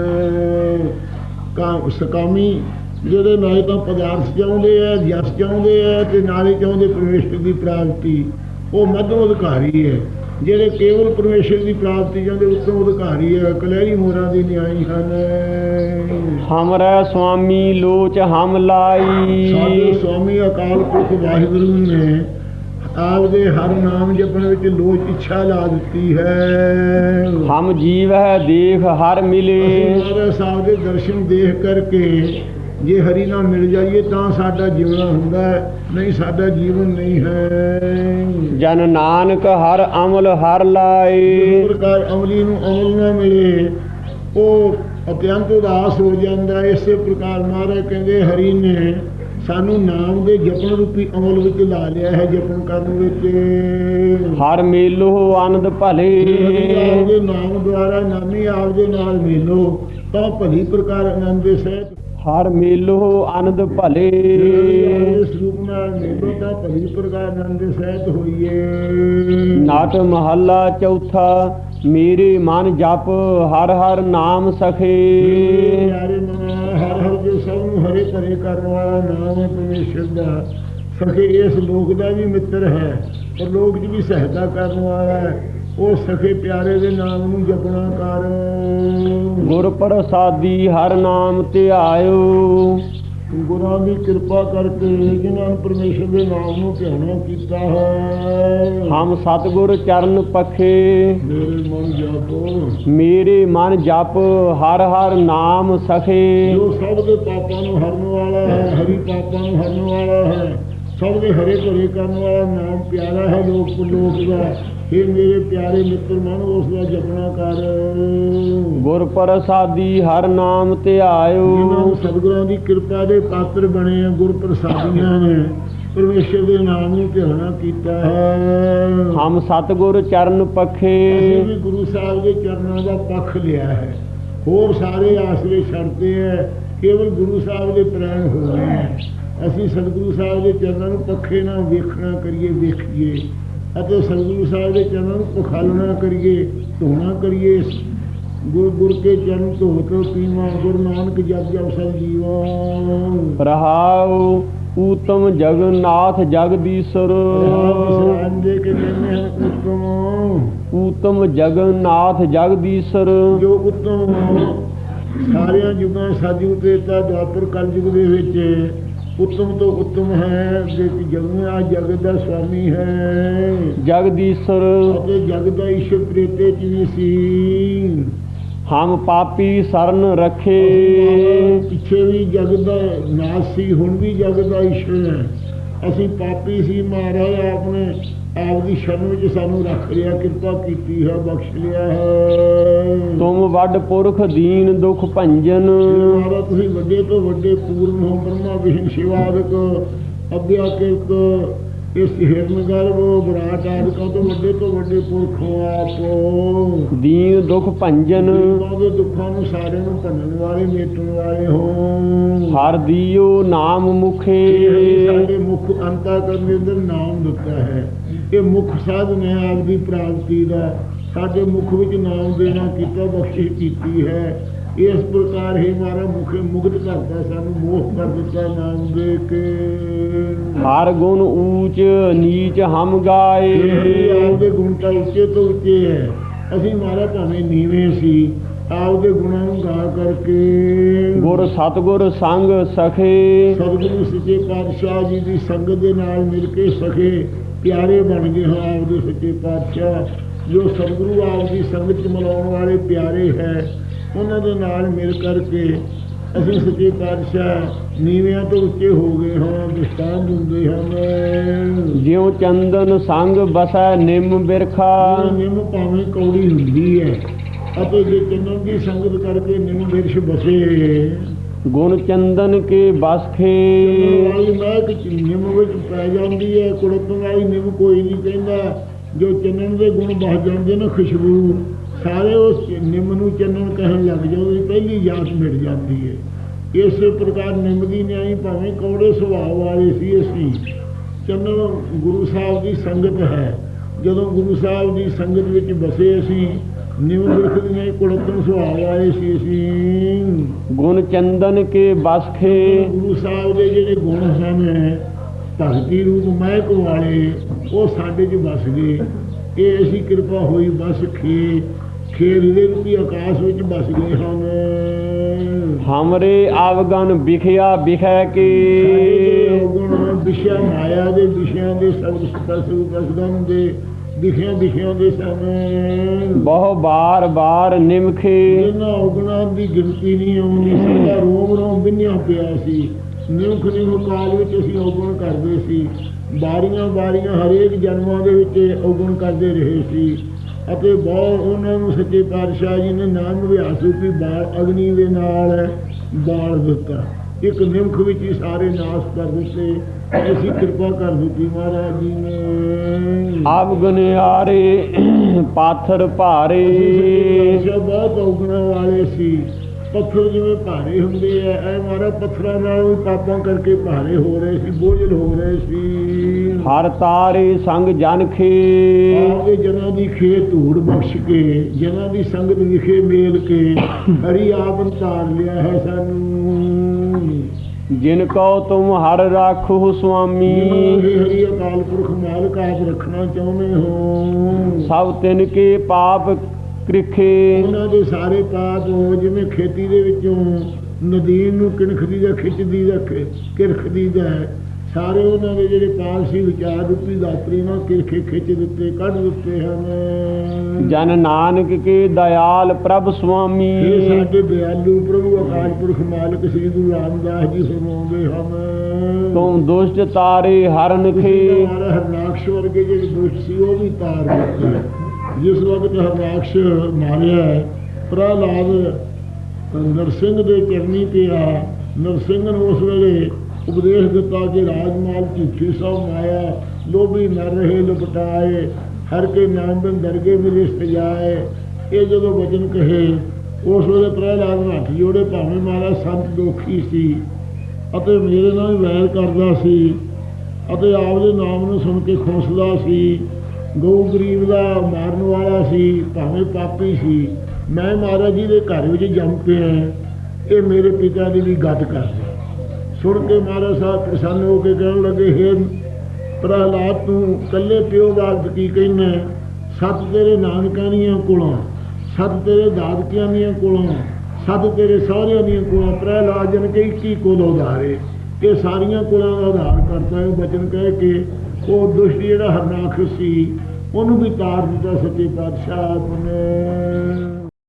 ਕਾ ਸਕਾਮੀ ਜਿਹੜੇ ਨਾਲੇ ਤਾਂ ਪਦਾਰਥ ਚਾਹੁੰਦੇ ਐ ਜਸ ਚਾਹੁੰਦੇ ਐ ਤੇ ਨਾਲੇ ਚਾਹੁੰਦੇ ਪਰਮੇਸ਼ਰ ਦੀ ਪ੍ਰਾਪਤੀ। ਉਹ ਮੱਧਮ ਅਧਿਕਾਰੀ ਹੈ ਜਿਹੜੇ ਕੇਵਲ ਪਰਮੇਸ਼ਰ ਦੀ ਪ੍ਰਾਪਤੀ ਚਾਹੁੰਦੇ ਉੱਤਮ ਅਧਿਕਾਰੀ ਹੈ ਕਲਹਿਰੀ ਮੋਰਾਂ ਦੀ ਨਿਆਈ ਹਨ। ਹਮਰਾ ਸੁਆਮੀ ਲੋਚ ਹਮ ਸਾਡੇ ਲਾਈ ਸਵਾਮੀ ਅਕਾਲ ਪੁਰਖ ਵਾਹਿਗੁਰੂ ਨੇ ਆਪਦੇ ਹਰ ਨਾਮ ਜਪਣ ਵਿੱਚ ਲੋਚ ਇੱਛਾ ਲਾ ਦਿੱਤੀ ਹੈ। ਹਮ ਜੀਵ ਹੈ ਦੇਖ ਹਰ ਮਿਲੇ। ਸਾਹਿਬ ਦੇ ਦਰਸ਼ਨ ਦੇਖ ਕਰਕੇ ਜੇ ਹਰੀ ਨਾਲ ਮਿਲ ਜਾਈਏ ਤਾਂ ਸਾਡਾ ਜੀਵਨ ਹੁੰਦਾ ਹੈ ਨਹੀਂ ਸਾਡਾ ਜੀਵਨ ਨਹੀਂ ਹੈ। ਜਨ ਨਾਨਕ ਹਰ ਅਮਲ ਹਰ ਲਾਏ। ਪ੍ਰਕਾਰ ਅਮਲੀ ਨੂੰ ਅਮਲ ਨਾ ਮਿਲੇ ਉਹ ਅਤਿਅੰਤ ਉਦਾਸ ਹੋ ਜਾਂਦਾ। ਇਸੇ ਪ੍ਰਕਾਰ ਮਹਾਰਾਜ ਕਹਿੰਦੇ ਹਰੀ ਨੇ ਸਾਨੂੰ ਨਾਮ ਦੇ ਜਪਣ ਰੂਪੀ ਅਮਲ ਵਿੱਚ ਲਾ ਲਿਆ ਹੈ ਜਪਣ ਕਰਨ ਵਿੱਚ। ਹਰ ਮੇਲੋ ਆਨੰਦ ਭਲੇ। ਆਪਦੇ ਨਾਮ ਦੁਆਰਾ ਨਾਮੀ ਆਪਦੇ ਨਾਲ ਮਿਲੋ ਤਾਂ ਭਲੀ ਪ੍ਰਕਾਰ ਆਨੰਦ ਦੇ ਸਹਿਤ ਹਰ ਮੇਲੋ ਆਨੰਦ ਭਲੇ। ਆਪਦੇ ਸਰੂਪ ਨਾਲ ਮਿਲੋ ਤਾਂ ਭਲੀ ਪ੍ਰਕਾਰ ਆਨੰਦ ਸਹਿਤ ਹੋਈਏ ਨਾਟ ਮਹੱਲਾ ਚੌਥਾ, ਮੇਰੇ ਮਨ ਜਪ, ਹਰ ਹਰ ਨਾਮ ਸਖੇ। ਹਰ ਹਰ ਜੋ ਸਭ ਨੂੰ ਹਰੇ ਭਰੇ ਕਰਨ ਵਾਲਾ ਨਾਮ ਹੈ ਪਰਮੇਸ਼ਰ ਦਾ ਸਖੇ, ਇਸ ਲੋਕ ਦਾ ਵੀ ਮਿੱਤਰ ਹੈ ਪਰ ਲੋਕ ਦੀ ਵੀ ਸਹਾਇਤਾ ਕਰਨ ਵਾਲਾ ਹੈ। ਉਹ ਸਖੇ ਪਿਆਰੇ ਦੇ ਨਾਮ ਨੂੰ ਜਪਣਾ ਕਰ। ਗੁਰ ਪ੍ਰਸਾਦੀ ਹਰ ਨਾਮ ਧਿਆਇਓ ਗੁਰਾਂ ਦੀ ਕਿਰਪਾ ਕਰਕੇ ਜਿਨ੍ਹਾਂ ਨੇ ਪਰਮੇਸ਼ਰ ਦੇ ਨਾਮ ਨੂੰ ਧਿਆਨਾ ਕੀਤਾ ਹੈ। ਹਮ ਸਤਿਗੁਰ ਚਰਨ ਪਖੇ। ਮੇਰੇ ਮਨ ਜਾਪੋ। ਮੇਰੇ ਮਨ ਜਪ ਹਰ ਹਰ ਨਾਮ ਸਖੇ। ਜੋ ਸਭ ਦੇ ਪਾਪਾਂ ਨੂੰ ਹਰਨ ਵਾਲਾ ਹੈ ਹਰੀ ਪਾਪਾਂ ਨੂੰ ਹਰਨ ਵਾਲਾ ਹੈ ਸਭ ਦੇ ਹਰੇ ਭਰੇ ਕਰਨ ਵਾਲਾ ਨਾਮ ਪਿਆਰਾ ਹੈ ਲੋਕ ਲੋਕ ਦਾ। ਇਹ ਮੇਰੇ ਪਿਆਰੇ ਮਿੱਤਰ ਮਨ ਉਸ ਦਾ ਜਪਣਾ ਕਰ। ਗੁਰ ਪ੍ਰਸਾਦੀ ਹਰ ਨਾਮ ਜਿਨ੍ਹਾਂ ਧਿਆਇਓ ਸਤਿਗੁਰਾਂ ਦੀ ਕਿਰਪਾ ਦੇ ਪਾਤਰ ਬਣੇ ਆ ਗੁਰ ਪ੍ਰਸਾਦੀਆਂ ਨੇ ਪਰਮੇਸ਼ਰ ਦੇ ਨਾਮ ਨੂੰ ਧਿਆਨਾ ਕੀਤਾ ਹੈ। ਹਮ ਸਤਿਗੁਰ ਚਰਨ ਅਸੀਂ ਪਖੇ ਵੀ ਗੁਰੂ ਸਾਹਿਬ ਦੇ ਚਰਨਾਂ ਦਾ ਪੱਖ ਲਿਆ ਹੈ। ਹੋਰ ਸਾਰੇ ਆਸਰੇ ਛੱਡਦੇ ਹੈ ਕੇਵਲ ਗੁਰੂ ਸਾਹਿਬ ਦੇ ਪ੍ਰੇਮ ਹੈ ਅਸੀਂ ਸਤਿਗੁਰੂ ਸਾਹਿਬ ਦੇ ਚਰਨਾਂ ਨੂੰ ਪੱਖੇ ਨਾਲ ਵੇਖਣਾ ਕਰੀਏ ਵੇਖੀਏ। ਅਤੇ ਸਤਿਗੁਰੂ ਸਾਹਿਬ ਦੇ ਚਰਨਾਂ ਨੂੰ ਪਖਾਲਣਾ ਕਰੀਏ ਧੋਣਾ ਕਰੀਏ ਗੁਰ ਗੁਰ ਕੇ ਚਰਨ ਧੋ ਕੇ ਪੀਵਾ ਗੁਰੂ ਨਾਨਕ ਜਪ ਜਪ ਸਭ ਜੀਵਾ। ਰਹਾਉ ਊਤਮ ਜਗਨਨਾਥ ਜਗਦੀਸ਼ਰ। ਦੇ ਕੇ ਕਹਿੰਦੇ ਹਨ ਉਤਮ। ਊਤਮ ਜਗਨਨਾਥ ਜਗਦੀਸ਼ਰ। ਜੋ ਉਤਮ ਸਾਰਿਆਂ ਯੁਗਾਂ ਸਾਜੂ ਤ੍ਰੇਤਾ ਦੁਆਪਰ ਕਲਯੁਗ ਦੇ ਵਿੱਚ ਉਤਮ ਤੋਂ ਉਤਮ ਹੈ ਜੇ ਕਿ ਜਗ ਦਾ ਸਵਾਮੀ ਹੈ। ਜਗਦੀਸ਼ਰ ਅਤੇ ਜਗ ਦਾ ਈਸ਼ਵਰ ਤ੍ਰੇਤੇ ਚ ਵੀ ਸੀ? ਹਮ ਪਾਪੀ ਸਰਨ ਰਖੇ। ਪਿੱਛੇ ਵੀ ਜਗ ਦਾ ਨਾਸ ਸੀ ਹੁਣ ਵੀ ਜਗ ਦਾ ਈਸ਼ਵਰ ਹੈ। ਅਸੀਂ ਪਾਪੀ ਸੀ ਮਹਾਰਾਜ ਆਪਨੇ ਆਪ ਦੀ ਸ਼ਰਨ ਵਿੱਚ ਸਾਨੂੰ ਰੱਖ ਲਿਆ ਕਿਰਪਾ ਕੀਤੀ ਹੈ ਬਖਸ਼ ਲਿਆ ਹੈ। ਤੁਮ ਵੱਡ ਪੁਰਖ ਦੀਨ ਦੁਖ ਭੰਜਨ। ਮਾਰਾ ਤੁਸੀਂ ਵੱਡੇ ਤੋਂ ਵੱਡੇ ਪੂਰਨ ਹੋ ਬ੍ਰਹਮਾ ਵਿਸ਼ਨ ਸ਼ਿਵਾਦਕ ਅਭਿਆ ਕਿਰਤ ਇਸ ਹਿਰਨ ਗਰਭ ਵਿਰਾਟ ਆਦਿਕਾਂ ਤੋਂ ਵੱਡੇ ਤੋਂ ਵੱਡੇ ਪੁਰਖ ਹੋ ਆਪ। ਦੀਨ ਦੁਖ ਭੰਜਨ। ਗਰੀਬਾਂ ਦੇ ਦੁੱਖਾਂ ਨੂੰ ਸਾਰਿਆਂ ਨੂੰ ਭੰਨਣ ਵਾਲੇ ਮੇਟਣ ਵਾਲੇ ਹੋ। ਹਰ ਦੀਓ ਨਾਮ ਮੁਖੇ। ਸਾਡੇ ਮੁੱਖ ਅੰਤਾ ਕਰਨ ਦੇ ਅੰਦਰ ਨਾਮ ਦਿੱਤਾ ਹੈ। ਇਹ ਮੁੱਖ ਸਾਧਨ ਹੈ ਆਪ ਦੀ ਪ੍ਰਾਪਤੀ ਦਾ। ਸਾਡੇ ਮੁਖ ਵਿੱਚ ਨਾਮ ਦੇਣਾ ਕੀਤਾ ਬਖਸ਼ਿਸ਼ ਕੀਤੀ ਹੈ। ਇਸ ਪ੍ਰਕਾਰ ਹੀ ਮਾਰਾ ਮੁਖ ਮੁਕਤ ਕਰਦਾ ਸਾਨੂੰ ਮੋਹ ਕਰ ਦਿੱਤਾ ਨਾਮ ਦੇ ਕੇ। ਹਰ ਗੁਣ ਊਚ ਨੀਚ ਹਮ ਗਾਏ। ਆਪਦੇ ਗੁਣ ਤਾਂ ਉੱਚੇ ਤੋਂ ਉੱਚੇ ਹੈ। ਅਸੀਂ ਮਾਰਾ ਭਾਵੇਂ ਨੀਵੇਂ ਸੀ ਆਪਦੇ ਗੁਣਾਂ ਨੂੰ ਗਾ ਕਰਕੇ। ਗੁਰ ਸਤਗੁਰ ਸੰਗ ਸਖੇ। ਸਤਿਗੁਰੂ ਸੱਚੇ ਪਾਤਸ਼ਾਹ ਜੀ ਦੀ ਸੰਗਤ ਦੇ ਨਾਲ ਮਿਲ ਕੇ ਸਖੇ। ਪਿਆਰੇ ਬਣ ਗਏ ਹਾਂ ਆਪਦੇ ਸੱਚੇ ਪਾਤਸ਼ਾਹ ਜੋ ਸਤਿਗੁਰੂ ਆਪ ਦੀ ਸੰਗਤ ਚ ਮਿਲਾਉਣ ਵਾਲੇ ਪਿਆਰੇ ਹੈ ਉਹਨਾਂ ਦੇ ਨਾਲ ਮਿਲ ਕਰਕੇ ਅਸੀਂ ਸੱਚੇ ਪਾਤਸ਼ਾਹ ਨੀਵਿਆਂ ਤੋਂ ਉੱਚੇ ਹੋ ਗਏ ਹਾਂ ਦਸਤਾਨ ਦਿੰਦੇ ਹਨ। ਜਿਉ ਚੰਦਨ ਸੰਗ ਬਸੈ ਨਿੰਮ ਬਿਰਖਾ। ਨਿੰਮ ਭਾਵੇਂ ਕੌੜੀ ਹੁੰਦੀ ਹੈ ਅਤੇ ਜੇ ਚੰਨਨ ਦੀ ਸੰਗਤ ਕਰਕੇ ਨਿੰਮ ਬਿਰਸ਼ ਬਸੇ ਗੁਣ ਚੰਦਨ ਕੇ ਬਸਖੇ ਵਾਲੀ ਮਹਿਕ ਨਿੰਮ ਵਿੱਚ ਪੈ ਜਾਂਦੀ ਹੈ ਕੁੜਤਨ ਵਾਲੀ ਨਿੰਮ ਕੋਈ ਨਹੀਂ ਕਹਿੰਦਾ। ਜੋ ਚੰਨਣ ਦੇ ਗੁਣ ਬਹ ਜਾਂਦੇ ਨੇ, ਖੁਸ਼ਬੂ। ਸਾਰੇ ਉਸ ਨਿੰਮ ਨੂੰ ਚੰਨਣ ਕਹਿਣ ਲੱਗ ਜਾਂਦੇ ਪਹਿਲੀ ਜਾਤ ਮਿਟ ਜਾਂਦੀ ਹੈ। ਇਸੇ ਪ੍ਰਕਾਰ ਨਿੰਮ ਦੀ ਨਿਆਈ ਭਾਵੇਂ ਕੌੜੇ ਸੁਭਾਅ ਵਾਲੇ ਸੀ ਅਸੀਂ। ਚੰਨਣ ਗੁਰੂ ਸਾਹਿਬ ਦੀ ਸੰਗਤ ਹੈ। ਜਦੋਂ ਗੁਰੂ ਸਾਹਿਬ ਦੀ ਸੰਗਤ ਵਿੱਚ ਬਸੇ ਅਸੀਂ ਕੁੜਤਨ ਸੀ ਗੁਣ ਚੰਦਨ ਕੇ ਬਸਖੇ ਗੁਰੂ ਸਾਹਿਬ ਦੇ ਜਿਹੜੇ ਗੁਣ ਹਨ ਭਗਤੀ ਰੂਪ ਮਹਿਕ ਵਾਲੇ ਉਹ ਸਾਡੇ 'ਚ ਵਸ ਗਏ। ਇਹ ਅਸੀਂ ਕਿਰਪਾ ਹੋਈ ਬਸ ਖੇ ਖੇਰ ਦੇ ਰੂਪੀ ਆਕਾਸ਼ ਵਿੱਚ ਵਸ ਗਏ ਹਨ। ਹਮਰੇ ਆਵਗਨ ਵਿਖਿਆ ਵਿਖੈ ਕੇ। ਗੁਣ ਵਿਸ਼ਾ ਮਾਇਆ ਦੇ ਵਿਸ਼ਿਆਂ ਦੇ ਸਬਦ ਸਤਸੂ ਕਸਦਮ ਦੇ ਦਿਖਿਆਂ ਦਿਖਿਆਂ ਦੇ ਸਾਹਮਣੇ। ਬਹੁ ਬਾਰ ਬਾਰ ਨਿਮਖੇ। ਇਹਨਾਂ ਔਗਣਾਂ ਦੀ ਗਿਣਤੀ ਨਹੀਂ ਆਉਂਦੀ ਸਾਡਾ ਰੋਮ ਰੋਮ ਬਿੰਨਿਆ ਪਿਆ ਸੀ। ਨਿਮਖ ਨਿਮਖ ਕਾਲ ਵਿੱਚ ਅਸੀਂ ਔਗਣ ਕਰਦੇ ਸੀ। ਬਾਰੀਆਂ ਬਾਰੀਆਂ ਹਰੇਕ ਜਨਮਾਂ ਦੇ ਵਿੱਚ ਔਗਣ ਕਰਦੇ ਰਹੇ ਸੀ। ਅਤੇ ਬਹੁਤ ਉਹਨਾਂ ਨੂੰ ਸੱਚੇ ਪਾਤਸ਼ਾਹ ਜੀ ਨੇ ਨਾਮ ਵਿਆਸ ਰੂਪੀ ਬਾਲ ਅਗਨੀ ਦੇ ਨਾਲ ਬਾਲ ਦਿੱਤਾ। ਇੱਕ ਨਿਮਖ ਵਿੱਚ ਹੀ ਸਾਰੇ ਨਾਸ਼ ਕਰ ਦਿੱਤੇ। ਅਸੀਂ ਕਿਰਪਾ ਕਰ ਦਿੱਤੀ ਮਹਾਰਾਜ ਜੀ ਨੇ। ਆਪ ਗੁਨਿਆਰੇ ਪਾਥਰ ਭਾਰੇ। ਬਹੁਤ ਔਗਣਾ ਵਾਲੇ ਸੀ। ਪੱਥਰ ਜਿਵੇਂ ਭਾਰੇ ਹੁੰਦੇ ਆ ਐ ਮਾਰਾ ਪੱਥਰਾਂ ਨਾਲ ਵੀ ਪਾਪਾਂ ਕਰਕੇ ਭਾਰੇ ਹੋ ਰਹੇ ਸੀ ਬੋਝਲ ਹੋ ਰਹੇ ਸੀ। ਹਰ ਤਾਰੇ ਸੰਗ ਜਨਖੇ ਆਪਦੇ ਜਨਾਂ ਦੀ ਖੇ ਧੂੜ ਬਖਸ਼ ਕੇ ਜਨਾਂ ਦੀ ਸੰਗਤ ਵਿਖੇ ਮੇਲ ਕੇ ਹਰੀ ਆਪ ਅੰਤਾਰ ਲਿਆ ਹੈ ਸਾਨੂੰ। ਜਿਨ ਕੋ ਤੁਮ ਹਰ ਰਾਖੋ ਸੁਆਮੀ ਹਰੀ ਅਕਾਲ ਪੁਰਖ ਮਾਲਕ ਆਪ ਰੱਖਣਾ ਚਾਹੁੰਦੇ ਹੋ ਸਭ ਤਿਨ ਕੇ ਪਾਪ ਕ੍ਰਿਖੇ ਉਹਨਾਂ ਦੇ ਸਾਰੇ ਪਾਪ ਜਿਵੇਂ ਖੇਤੀ ਦੇ ਵਿੱਚੋਂ ਨਦੀਨ ਨੂੰ ਕਿਣਖਦੀ ਦਾ ਖਿੱਚਦੀ ਦਾ ਕਿਰਖਦੀ ਦਾ। ਸਾਰੇ ਉਹਨਾਂ ਦੇ ਜਿਹੜੇ ਪਾਪ ਸੀ ਵਿਚਾਰ ਰੂਪੀ ਦਾਤਰੀ ਨਾਲ ਕਿਰਖੇ ਖਿੱਚ ਦਿੱਤੇ ਕੱਢ ਦਿੱਤੇ ਹਨ। ਜਨ ਨਾਨਕ ਕੇ ਦਇਆਲ ਪ੍ਰਭ ਸੁਆਮੀ। ਇਹ ਸਾਡੇ ਦਿਆਲੂ ਪ੍ਰਭੂ ਅਕਾਲ ਪੁਰਖ ਮਾਲਕ ਸ੍ਰੀ ਗੁਰੂ ਰਾਮਦਾਸ ਜੀ ਫਰਮਾਉਂਦੇ ਹਨ। ਤੁਮ ਦੁਸ਼ਟ ਤਾਰੇ ਹਰਨ ਖੇ। ਹਰਨਾਕਸ਼ ਵਰਗੇ ਜਿਹੜੇ ਦੁਸ਼ਟ ਸੀ ਉਹ ਵੀ ਤਾਰ ਦਿੱਤੇ। ਜਿਸ ਵਕਤ ਹਰਨਾਕਸ਼ ਮਾਰਿਆ ਪ੍ਰਹਲਾਦ ਨਰਸਿੰਘ ਦੇ ਚਰਨੀ ਤੇ ਆ। ਨਰਸਿੰਘ ਨੂੰ ਉਸ ਵੇਲੇ ਉਪਦੇਸ਼ ਦਿੱਤਾ ਕਿ ਰਾਜਮਾਲ ਝੂਠੀ ਸਭ ਮਾਇਆ, ਲੋਭੀ ਨਰ ਰਹੇ, ਲੁਪਟਾਏ। ਹਰ ਕੇ ਨਾਮ ਬਿਨ ਦਰਗੇ ਮਿਲੇ ਸਜਾਏ ਇਹ ਜਦੋਂ ਵਚਨ ਕਹੇ, ਉਸ ਵੇਲੇ ਪ੍ਰਹਲਾਦ ਨੇ ਹੱਥ ਜੋੜੇ, ਭਾਵੇਂ ਮਾਰਾ ਸੰਤ ਦੋਖੀ ਸੀ ਅਤੇ ਮੇਰੇ ਨਾਲ ਵੈਰ ਕਰਦਾ ਸੀ ਅਤੇ ਆਪ ਦੇ ਨਾਮ ਨੂੰ ਸੁਣ ਕੇ ਖੁੱਸਦਾ ਸੀ। ਗਊ ਗਰੀਬ ਦਾ ਮਾਰਨ ਵਾਲਾ ਸੀ, ਭਾਵੇਂ ਪਾਪੀ ਸੀ। ਮੈਂ ਮਹਾਰਾਜ ਜੀ ਦੇ ਘਰ ਵਿੱਚ ਜੰਮ ਪਿਆ। ਇਹ ਮੇਰੇ ਪਿਤਾ ਦੀ ਵੀ ਗੱਦ ਕਰਦੇ। ਸੁਣ ਕੇ ਮਹਾਰਾਜ ਸਾਹਿਬ ਪ੍ਰਸੰਨ ਹੋ ਕੇ ਕਹਿਣ ਲੱਗੇ, ਹੈ ਪ੍ਰਹਲਾਦ ਤੂੰ ਕੱਲੇ ਪਿਓ ਬਾਤ ਕੀ ਕਹਿੰਦਾ ਸੱਤ ਤੇਰੇ ਨਾਨਕਾਂ ਦੀਆਂ ਕੋਲੋਂ, ਸੱਤ ਤੇਰੇ ਦਾਦਕਿਆਂ ਦੀਆਂ ਕੋਲੋਂ, ਸੱਤ ਤੇਰੇ ਸਹੁਰਿਆਂ ਦੀਆਂ ਕੋਲੋਂ, ਪ੍ਰਹਲਾਦ ਜਨ ਕੇ 21 ਕੋਲ ਉਧਾਰੇ। ਇਹ ਸਾਰੀਆਂ ਕੋਲਾਂ ਦਾ ਆਧਾਰ ਕਰਤਾ ਹੈ ਬਚਨ ਕਹਿ ਕੇ, ਉਹ ਦੁਸ਼ਟ ਜਿਹੜਾ ਹਰਨਾਖ ਸੀ, ਉਹਨੂੰ ਵੀ ਤਾਰ ਦਿੱਤਾ ਸੱਚੇ ਪਾਤਸ਼ਾਹ ਨੇ।